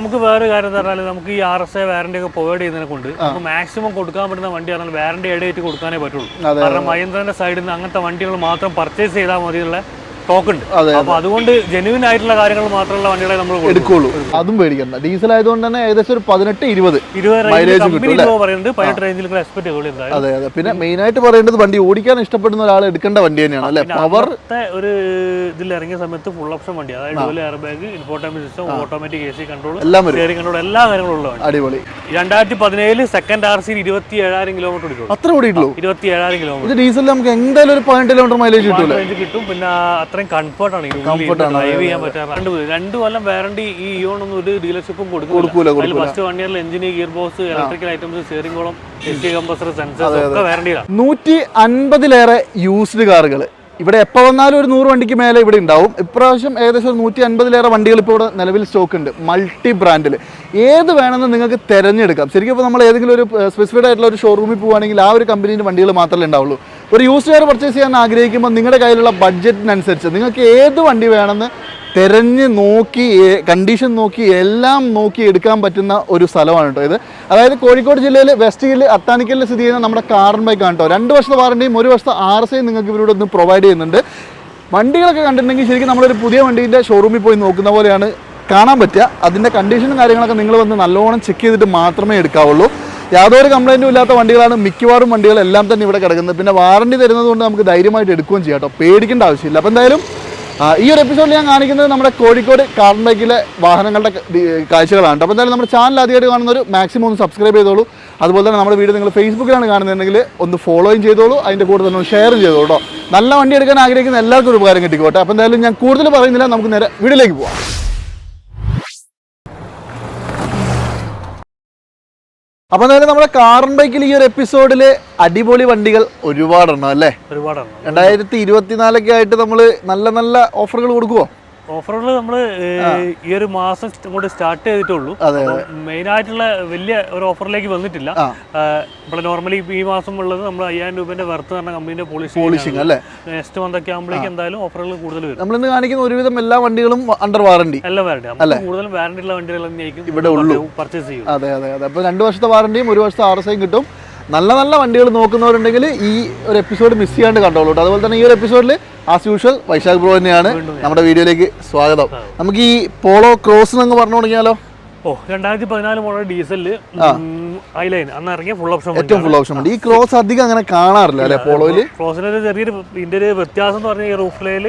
നമുക്ക് വേറെ കാര്യം പറഞ്ഞാൽ നമുക്ക് ഈ ആർ എസ് ഐ വാറണ്ടി ഒക്കെ പ്രൊവൈഡ് ചെയ്യുന്നതിനെ കൊണ്ട് നമുക്ക് മാക്സിമം കൊടുക്കാൻ പറ്റുന്ന വണ്ടി പറഞ്ഞാൽ വാറണ്ടി ആയിട്ട് കൊടുക്കാനേ പറ്റുള്ളൂ. കാരണം മഹീന്ദ്രന്റെ സൈഡിൽ നിന്ന് അങ്ങനത്തെ വണ്ടികൾ മാത്രം പർച്ചേസ് ചെയ്താൽ മതി ടോക്ക് ഉണ്ട് അപ്പൊ അതുകൊണ്ട് ജെനുവിൻ ആയിട്ടുള്ള കാര്യങ്ങൾ മാത്രമുള്ള വണ്ടികളെ നമ്മൾ എടുക്കുള്ളൂ. അതും പേടിക്കണ്ട. ഡീസൽ ആയതുകൊണ്ട് തന്നെ ഏകദേശം ഒരു പതിനെട്ട് ഇരുപത് കിട്ടും അതെ അതെ. പിന്നെ മെയിൻ ആയിട്ട് പറയേണ്ടത് വണ്ടി ഓടിക്കാൻ ഇഷ്ടപ്പെടുന്ന ഒരാൾ എടുക്കേണ്ട വണ്ടി തന്നെയാണ് അല്ലെ? പവർ ഒരു ഇതിൽ ഇറങ്ങിയ സമയത്ത് ഫുൾ ഓപ്ഷൻ വണ്ടി. അതായത് dual air bag infotainment system automatic A C control എല്ലാം കൺട്രോൾ എല്ലാ കാര്യങ്ങളും അടിപൊളി. രണ്ടായിരത്തി പതിനേഴിൽ സെക്കൻഡ് ആർ സി ഇരുപത്തി ഏഴായിരം കിലോമീറ്റർ ഓടിക്കുള്ളൂ അത്ര ഓടിയിട്ടുള്ളൂ? ഇരുപത്തി ഏഴായിരം കിലോമീറ്റർ ഇത് ഡീസലിൽ നമുക്ക് എന്തായാലും ഒരു പതിനെട്ട് കിലോമീറ്റർ മൈലേജ് റേഞ്ച് കിട്ടും. പിന്നെ അത്രയും കംഫർട്ടാണ് ഡ്രൈവ് ചെയ്യാൻ പറ്റാറ് രണ്ട് രണ്ട് കൊല്ലം വാറണ്ടി ഈ ഇയോൺ ഒന്നും ഒരു ഡീലർഷിപ്പും കൊടുക്കൂല, അതിൽ ഫസ്റ്റ് വൺ ഇയറിൽ engine gear box electrical items steering column നൂറ്റി അൻപതിലേറെ യൂസ്ഡ് കാറുകൾ ഇവിടെ എപ്പോൾ വന്നാലും ഒരു നൂറ് വണ്ടിക്ക് മേലെ ഇവിടെ ഉണ്ടാവും. ഇപ്രാവശ്യം ഏകദേശം നൂറ്റി അൻപതിലേറെ വണ്ടികൾ ഇപ്പോൾ ഇവിടെ നിലവിൽ സ്റ്റോക്ക് ഉണ്ട്. മൾട്ടി ബ്രാൻഡിൽ ഏത് വേണമെന്ന് നിങ്ങൾക്ക് തിരഞ്ഞെടുക്കാം. ശരിക്കും ഇപ്പോൾ നമ്മൾ ഏതെങ്കിലും ഒരു സ്പെസിഫൈഡ് ആയിട്ടുള്ള ഒരു ഷോറൂമിൽ പോവുകയാണെങ്കിൽ ആ ഒരു കമ്പനീന്റെ വണ്ടികൾ മാത്രമേ ഉണ്ടാവുള്ളൂ. ഒരു യൂസ് കാർ പർച്ചേസ് ചെയ്യാൻ ആഗ്രഹിക്കുമ്പോൾ നിങ്ങളുടെ കയ്യിലുള്ള ബഡ്ജറ്റിനനുസരിച്ച് നിങ്ങൾക്ക് ഏത് വണ്ടി വേണമെന്ന് തിരഞ്ഞ് നോക്കി കണ്ടീഷൻ നോക്കി എല്ലാം നോക്കി എടുക്കാൻ പറ്റുന്ന ഒരു സ്ഥലമാണ് കേട്ടോ ഇത്. അതായത് കോഴിക്കോട് ജില്ലയിൽ വെസ്റ്റ് ഹില്ല് അത്താനിക്കലിൽ സ്ഥിതി ചെയ്യുന്ന നമ്മുടെ കാറൻ ബൈക്കാണ് കേട്ടോ. രണ്ട് വർഷത്തെ വാറണ്ടിയും ഒരു വർഷത്തെ ആർ എസ് നിങ്ങൾക്ക് ഇവരോട് ഒന്ന് പ്രൊവൈഡ് ചെയ്യുന്നുണ്ട്. വണ്ടികളൊക്കെ കണ്ടിട്ടുണ്ടെങ്കിൽ ശരിക്കും നമ്മളൊരു പുതിയ വണ്ടീന്റെ ഷോറൂമിൽ പോയി നോക്കുന്ന പോലെയാണ് കാണാൻ പറ്റുക. അതിന്റെ കണ്ടീഷനും കാര്യങ്ങളൊക്കെ നിങ്ങൾ വന്ന് നല്ലോണം ചെക്ക് ചെയ്തിട്ട് മാത്രമേ എടുക്കാവുള്ളൂ. യാതൊരു കംപ്ലൈന്റും ഇല്ലാത്ത വണ്ടികളാണ് മിക്കവാറും വണ്ടികളെല്ലാം തന്നെ ഇവിടെ കിടക്കുന്നത്. പിന്നെ വാറണ്ടി തരുന്നത് കൊണ്ട് നമുക്ക് ധൈര്യമായിട്ട് എടുക്കുകയും ചെയ്യാം കേട്ടോ. പേടിക്കേണ്ട ആവശ്യമില്ല. അപ്പോൾ എന്തായാലും ഈ ഒരു എപ്പിസോഡിൽ ഞാൻ കാണിക്കുന്നത് നമ്മുടെ കോഴിക്കോട് കാർൺ ബൈക്കിലെ വാഹനങ്ങളുടെ കാഴ്ചകളാണ് അപ്പോൾ എന്തായാലും നമ്മുടെ ചാനൽ ആദ്യമായിട്ട് കാണുന്നൊരു മാക്സിമം ഒന്ന് സബ്സ്ക്രൈബ് ചെയ്തോളൂ. അതുപോലെ തന്നെ നമ്മുടെ വീഡിയോ നിങ്ങൾ ഫേസ്ബുക്കിലാണ് കാണുന്നുണ്ടെങ്കിൽ ഒന്ന് ഫോളോയും ചെയ്തോളൂ. അതിന്റെ കൂടെ തന്നെ ഒന്ന് ഷെയറും ചെയ്തോളൂ കേട്ടോ. നല്ല വണ്ടി എടുക്കാൻ ആഗ്രഹിക്കുന്ന എല്ലാവർക്കും ഒരു ഉപകാരം കിട്ടിക്കോട്ടെ. അപ്പോൾ എന്തായാലും ഞാൻ കൂടുതൽ പറയുന്നില്ല. നമുക്ക് നേരെ വീഡിയോയിലേക്ക് പോവാം. അപ്പോൾ നേരെ നമ്മുടെ കാറൻ ബൈക്കിൽ ഈ ഒരു എപ്പിസോഡിൽ അടിപൊളി വണ്ടികൾ ഒരുപാടെണ്ണം അല്ലേ? ഒരുപാടെണ്ണം. രണ്ടായിരത്തി ഇരുപത്തിനാലൊക്കെ ആയിട്ട് നമ്മൾ നല്ല നല്ല ഓഫറുകൾ ഓഫറുകൾ നമ്മൾ ഈ ഒരു മാസം കൊണ്ട് സ്റ്റാർട്ട് ചെയ്തിട്ടുള്ളൂ. മെയിൻ ആയിട്ടുള്ള വലിയ ഒരു ഓഫറിലേക്ക് വന്നിട്ടില്ല. നമ്മൾ നോർമലി ഈ മാസം ഉള്ളത് നമ്മൾ അയ്യായിരം രൂപന്റെ വർത്ത് പറഞ്ഞ കമ്പനിന്റെ പോളിസി പോളിഷിംഗ് അല്ലേ? നെക്സ്റ്റ് മന്ത് ഒക്കെ ആകുമ്പോഴേക്ക് എന്തായാലും ഓഫറുകൾ കൂടുതൽ വരും. നമ്മൾ ഇന്ന് കാണിക്കുന്ന ഒരുവിധം എല്ലാ വണ്ടികളും അണ്ടർ വാറണ്ടി എല്ലാം വാറണ്ടി അല്ല? കൂടുതലും വാറണ്ടി ഉള്ള വണ്ടികൾ തന്നെയായിരിക്കും ഇവിടെ ഉള്ളൂ. പർച്ചേസ് ചെയ്യും അതെ അതെ അതെ. അപ്പോൾ രണ്ട് വർഷത്തെ വാറണ്ടിയും ഒരു വർഷത്തെ ആർ എസ് കിട്ടും. നല്ല നല്ല വണ്ടികൾ നോക്കുന്നവരുണ്ടെങ്കിൽ ഈ ഒരു എപ്പിസോഡ് മിസ് ചെയ്യാണ്ട് കണ്ടോളൂ കേട്ടോ. അതുപോലെ തന്നെ ഈ ഒരു എപ്പിസോഡിൽ ആസ് യൂഷ്വൽ വൈശാഖ് ബ്രോ തന്നെയാണ്. നമ്മുടെ വീഡിയോയിലേക്ക് സ്വാഗതം. നമുക്ക് ഈ പോളോ ക്രോസ് എന്ന് പറഞ്ഞു തുടങ്ങിയാലോ? ഓ രണ്ടായിരത്തി പതിനാല് മോഡൽ ഡീസലിൽ ഐലൈൻ അന്ന് ഇറങ്ങിയ ഫുൾ ഓപ്ഷൻ ഏറ്റവും ഫുൾ ഓപ്ഷൻ ഈ ക്രോസ് അധികം അങ്ങനെ കാണാറില്ല അല്ലേ പോളോയിൽ ക്രോസിന് ചെറിയൊരു ഇതിന്റെ ഒരു വ്യത്യാസം എന്ന് പറഞ്ഞാൽ ഈ റൂഫ് ലൈൽ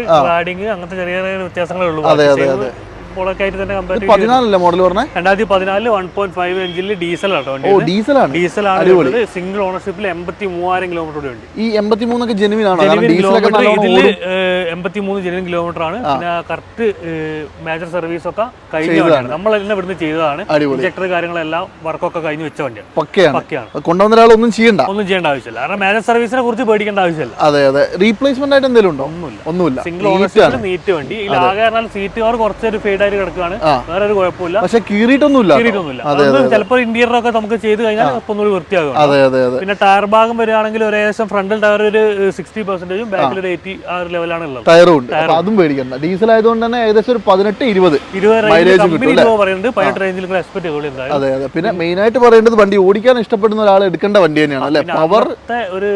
അങ്ങനത്തെ ചെറിയ ചെറിയ വ്യത്യാസങ്ങളേ ഉള്ളൂ അതെ, അതെ, അതെ. പോളൊക്കെ ആയിട്ട് തന്നെ പതിനാലല്ലേ മോഡൽ പറഞ്ഞത് രണ്ടായിരത്തി പതിനാലിൽ വൺ പോയിന്റ് ഫൈവ് എഞ്ചിൽ ഡീസൽ ആട്ടോ ഡീസലാണ്? ഡീസലാണ് സിംഗിൾ ഓണർഷിപ്പിൽ എൺപത്തി മൂവായിരം കിലോമീറ്റർ ഉണ്ട് ഈ എൺപത്തി മൂന്നൊക്കെ ജെനുവിൻ ആണ് ഇതിൽ എൺപത്തി മൂന്ന് ജെനുവിൻ കിലോമീറ്റർ ആണ്. പിന്നെ കറക്റ്റ് മേജർ സർവീസ് ഒക്കെ കഴിഞ്ഞ വണ്ടിയാണ്. നമ്മൾ തന്നെ ഇവിടുന്ന് ചെയ്തതാണ്. ഇഞ്ചക്ടർ കാര്യങ്ങളെല്ലാം വർക്കൊക്കെ കഴിഞ്ഞ് വെച്ച വണ്ടിയാണ്. പക്കയാണ്. പക്കയാണ്. കൊണ്ടുവന്ന ഒരാൾ ഒന്നും ചെയ്യണ്ട. ഒന്നും ചെയ്യേണ്ട ആവശ്യമില്ല. കാരണം മേജർ സർവീസിനെ കുറിച്ച് പേടിക്കേണ്ട ആവശ്യമില്ല. അതെ അതെ. റീപ്ലേസ്മെന്റ് ആയിട്ട് എന്തെങ്കിലും ഉണ്ടോ? ഒന്നുമില്ല. ഒന്നുമില്ല. സിംഗിൾ ഓണർഷിപ്പിൽ നീറ്റ് വണ്ടി. ഇതിൽ ആകെ സീറ്റ് കുറച്ചൊരു കുറച്ചൊരു ഫെയ്ഡ് ആയിട്ട് കിടക്കുകയാണ്. വേറെ ഒരു കുഴപ്പമില്ല. പക്ഷെ കീറിയിട്ടൊന്നുമില്ല. കീറിയിട്ടൊന്നുമില്ല. ചിലപ്പോൾ ഇന്റീരിയർ ഒക്കെ നമുക്ക് ചെയ്ത് കഴിഞ്ഞാൽ ഒന്നുകൂടി വൃത്തിയാകും. പിന്നെ ടയർ ഭാഗം വരികയാണെങ്കിൽ ഒരു ഏകദേശം ഫ്രണ്ടിൽ ടയർ ഒരു സിക്സ്റ്റി പെർസെന്റേജും ബാക്കിൽ ഒരു എയ്റ്റി ആ ഒരു ലെവലാണ് ഉള്ളത്. ടയറും ഉണ്ട്. അതും പേടിക്കണ്ട. ഡീസൽ ആയതുകൊണ്ട് തന്നെ ഏകദേശം ഒരു പതിനെട്ട് ഇരുപത് അല്ലേ? പറയുന്നത് പതിനെട്ട് റേഞ്ചിൽ എക്സ്പെക്ട് ചെയ്യുള്ളൂ അതെ അതെ. പിന്നെ മെയിൻ ആയിട്ട് പറയേണ്ടത് വണ്ടി ഓടിക്കാൻ ഇഷ്ടപ്പെടുന്ന ഒരാൾ എടുക്കേണ്ട വണ്ടി തന്നെയാണ് അല്ലെ? പവർ ഒരു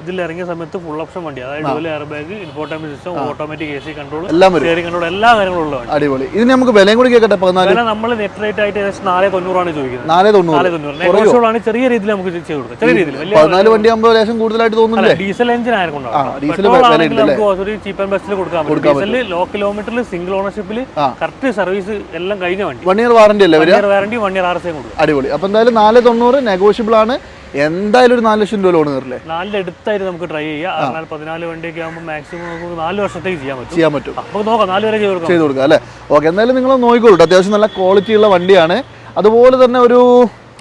ഇതിൽ ഇറങ്ങിയ സമയത്ത് ഫുൾ ഓപ്ഷൻ വണ്ടി. അതായത് dual air bag infotainment system automatic A C control എല്ലാം കൺട്രോൾ എല്ലാ കാര്യങ്ങളും ഉള്ള അടിപൊളി. ഇതിന് നമുക്ക് വിലയും കൂടി കേൾക്കട്ടെ പതിനാല് നമ്മൾ നെറ്റ് റേറ്റ് ആയിട്ട് ഏകദേശം നാല് തൊണ്ണൂറാണ് ചോദിക്കുന്നത്. നാല് തൊണ്ണൂറ്. ചെറിയ രീതിയിൽ നമുക്ക് ചെയ്ത് കൊടുക്കാം. ചെറിയ രീതിയിൽ. പതിനാല് വണ്ടി ആകുമ്പോൾ ലേശം കൂടുതലായിട്ട് തോന്നുന്നില്ല? ഡീസൽ എഞ്ചിൻ ആയതുകൊണ്ടാണ് ചീപ്പ് ആൻഡ് ബെസ്റ്റിൽ കൊടുക്കാൻ പറ്റും. ഡീസലിൽ ലോ കിലോമീറ്ററിൽ സിംഗിൾ ഓണർഷിപ്പിൽ. കറക്റ്റ് സർവീസ് എല്ലാം കഴിഞ്ഞ വണ്ടി. വൺ ഇയർ വാറണ്ടി അല്ലേ one year warranty one year R S കൊടുക്കും. അടിപൊളി. അപ്പൊ എന്തായാലും നാല് തൊണ്ണൂറ് നെഗോഷ്യബിൾ ആണ്. എന്തായാലും ഒരു നാല് ലക്ഷം രൂപ ലോൺ കയറില്ലേ നാലിന്റെ അടുത്തായിട്ട് നമുക്ക് ട്രൈ ചെയ്യാം. അതിനാൽ പതിനാല് വണ്ടിയൊക്കെ ആകുമ്പോൾ മാക്സിമം നമുക്ക് നാല് വർഷത്തേക്ക് ചെയ്യാൻ പറ്റും. ചെയ്യാൻ പറ്റും. അപ്പോൾ നോക്കാം നാല് വരെ ചെയ്ത് കൊടുക്കാം. ചെയ്ത് കൊടുക്കാം അല്ലേ? ഓക്കെ എന്തായാലും നിങ്ങൾ നോക്കിക്കോളൂ. അത്യാവശ്യം നല്ല ക്വാളിറ്റി ഉള്ള വണ്ടിയാണ്. അതുപോലെ തന്നെ ഒരു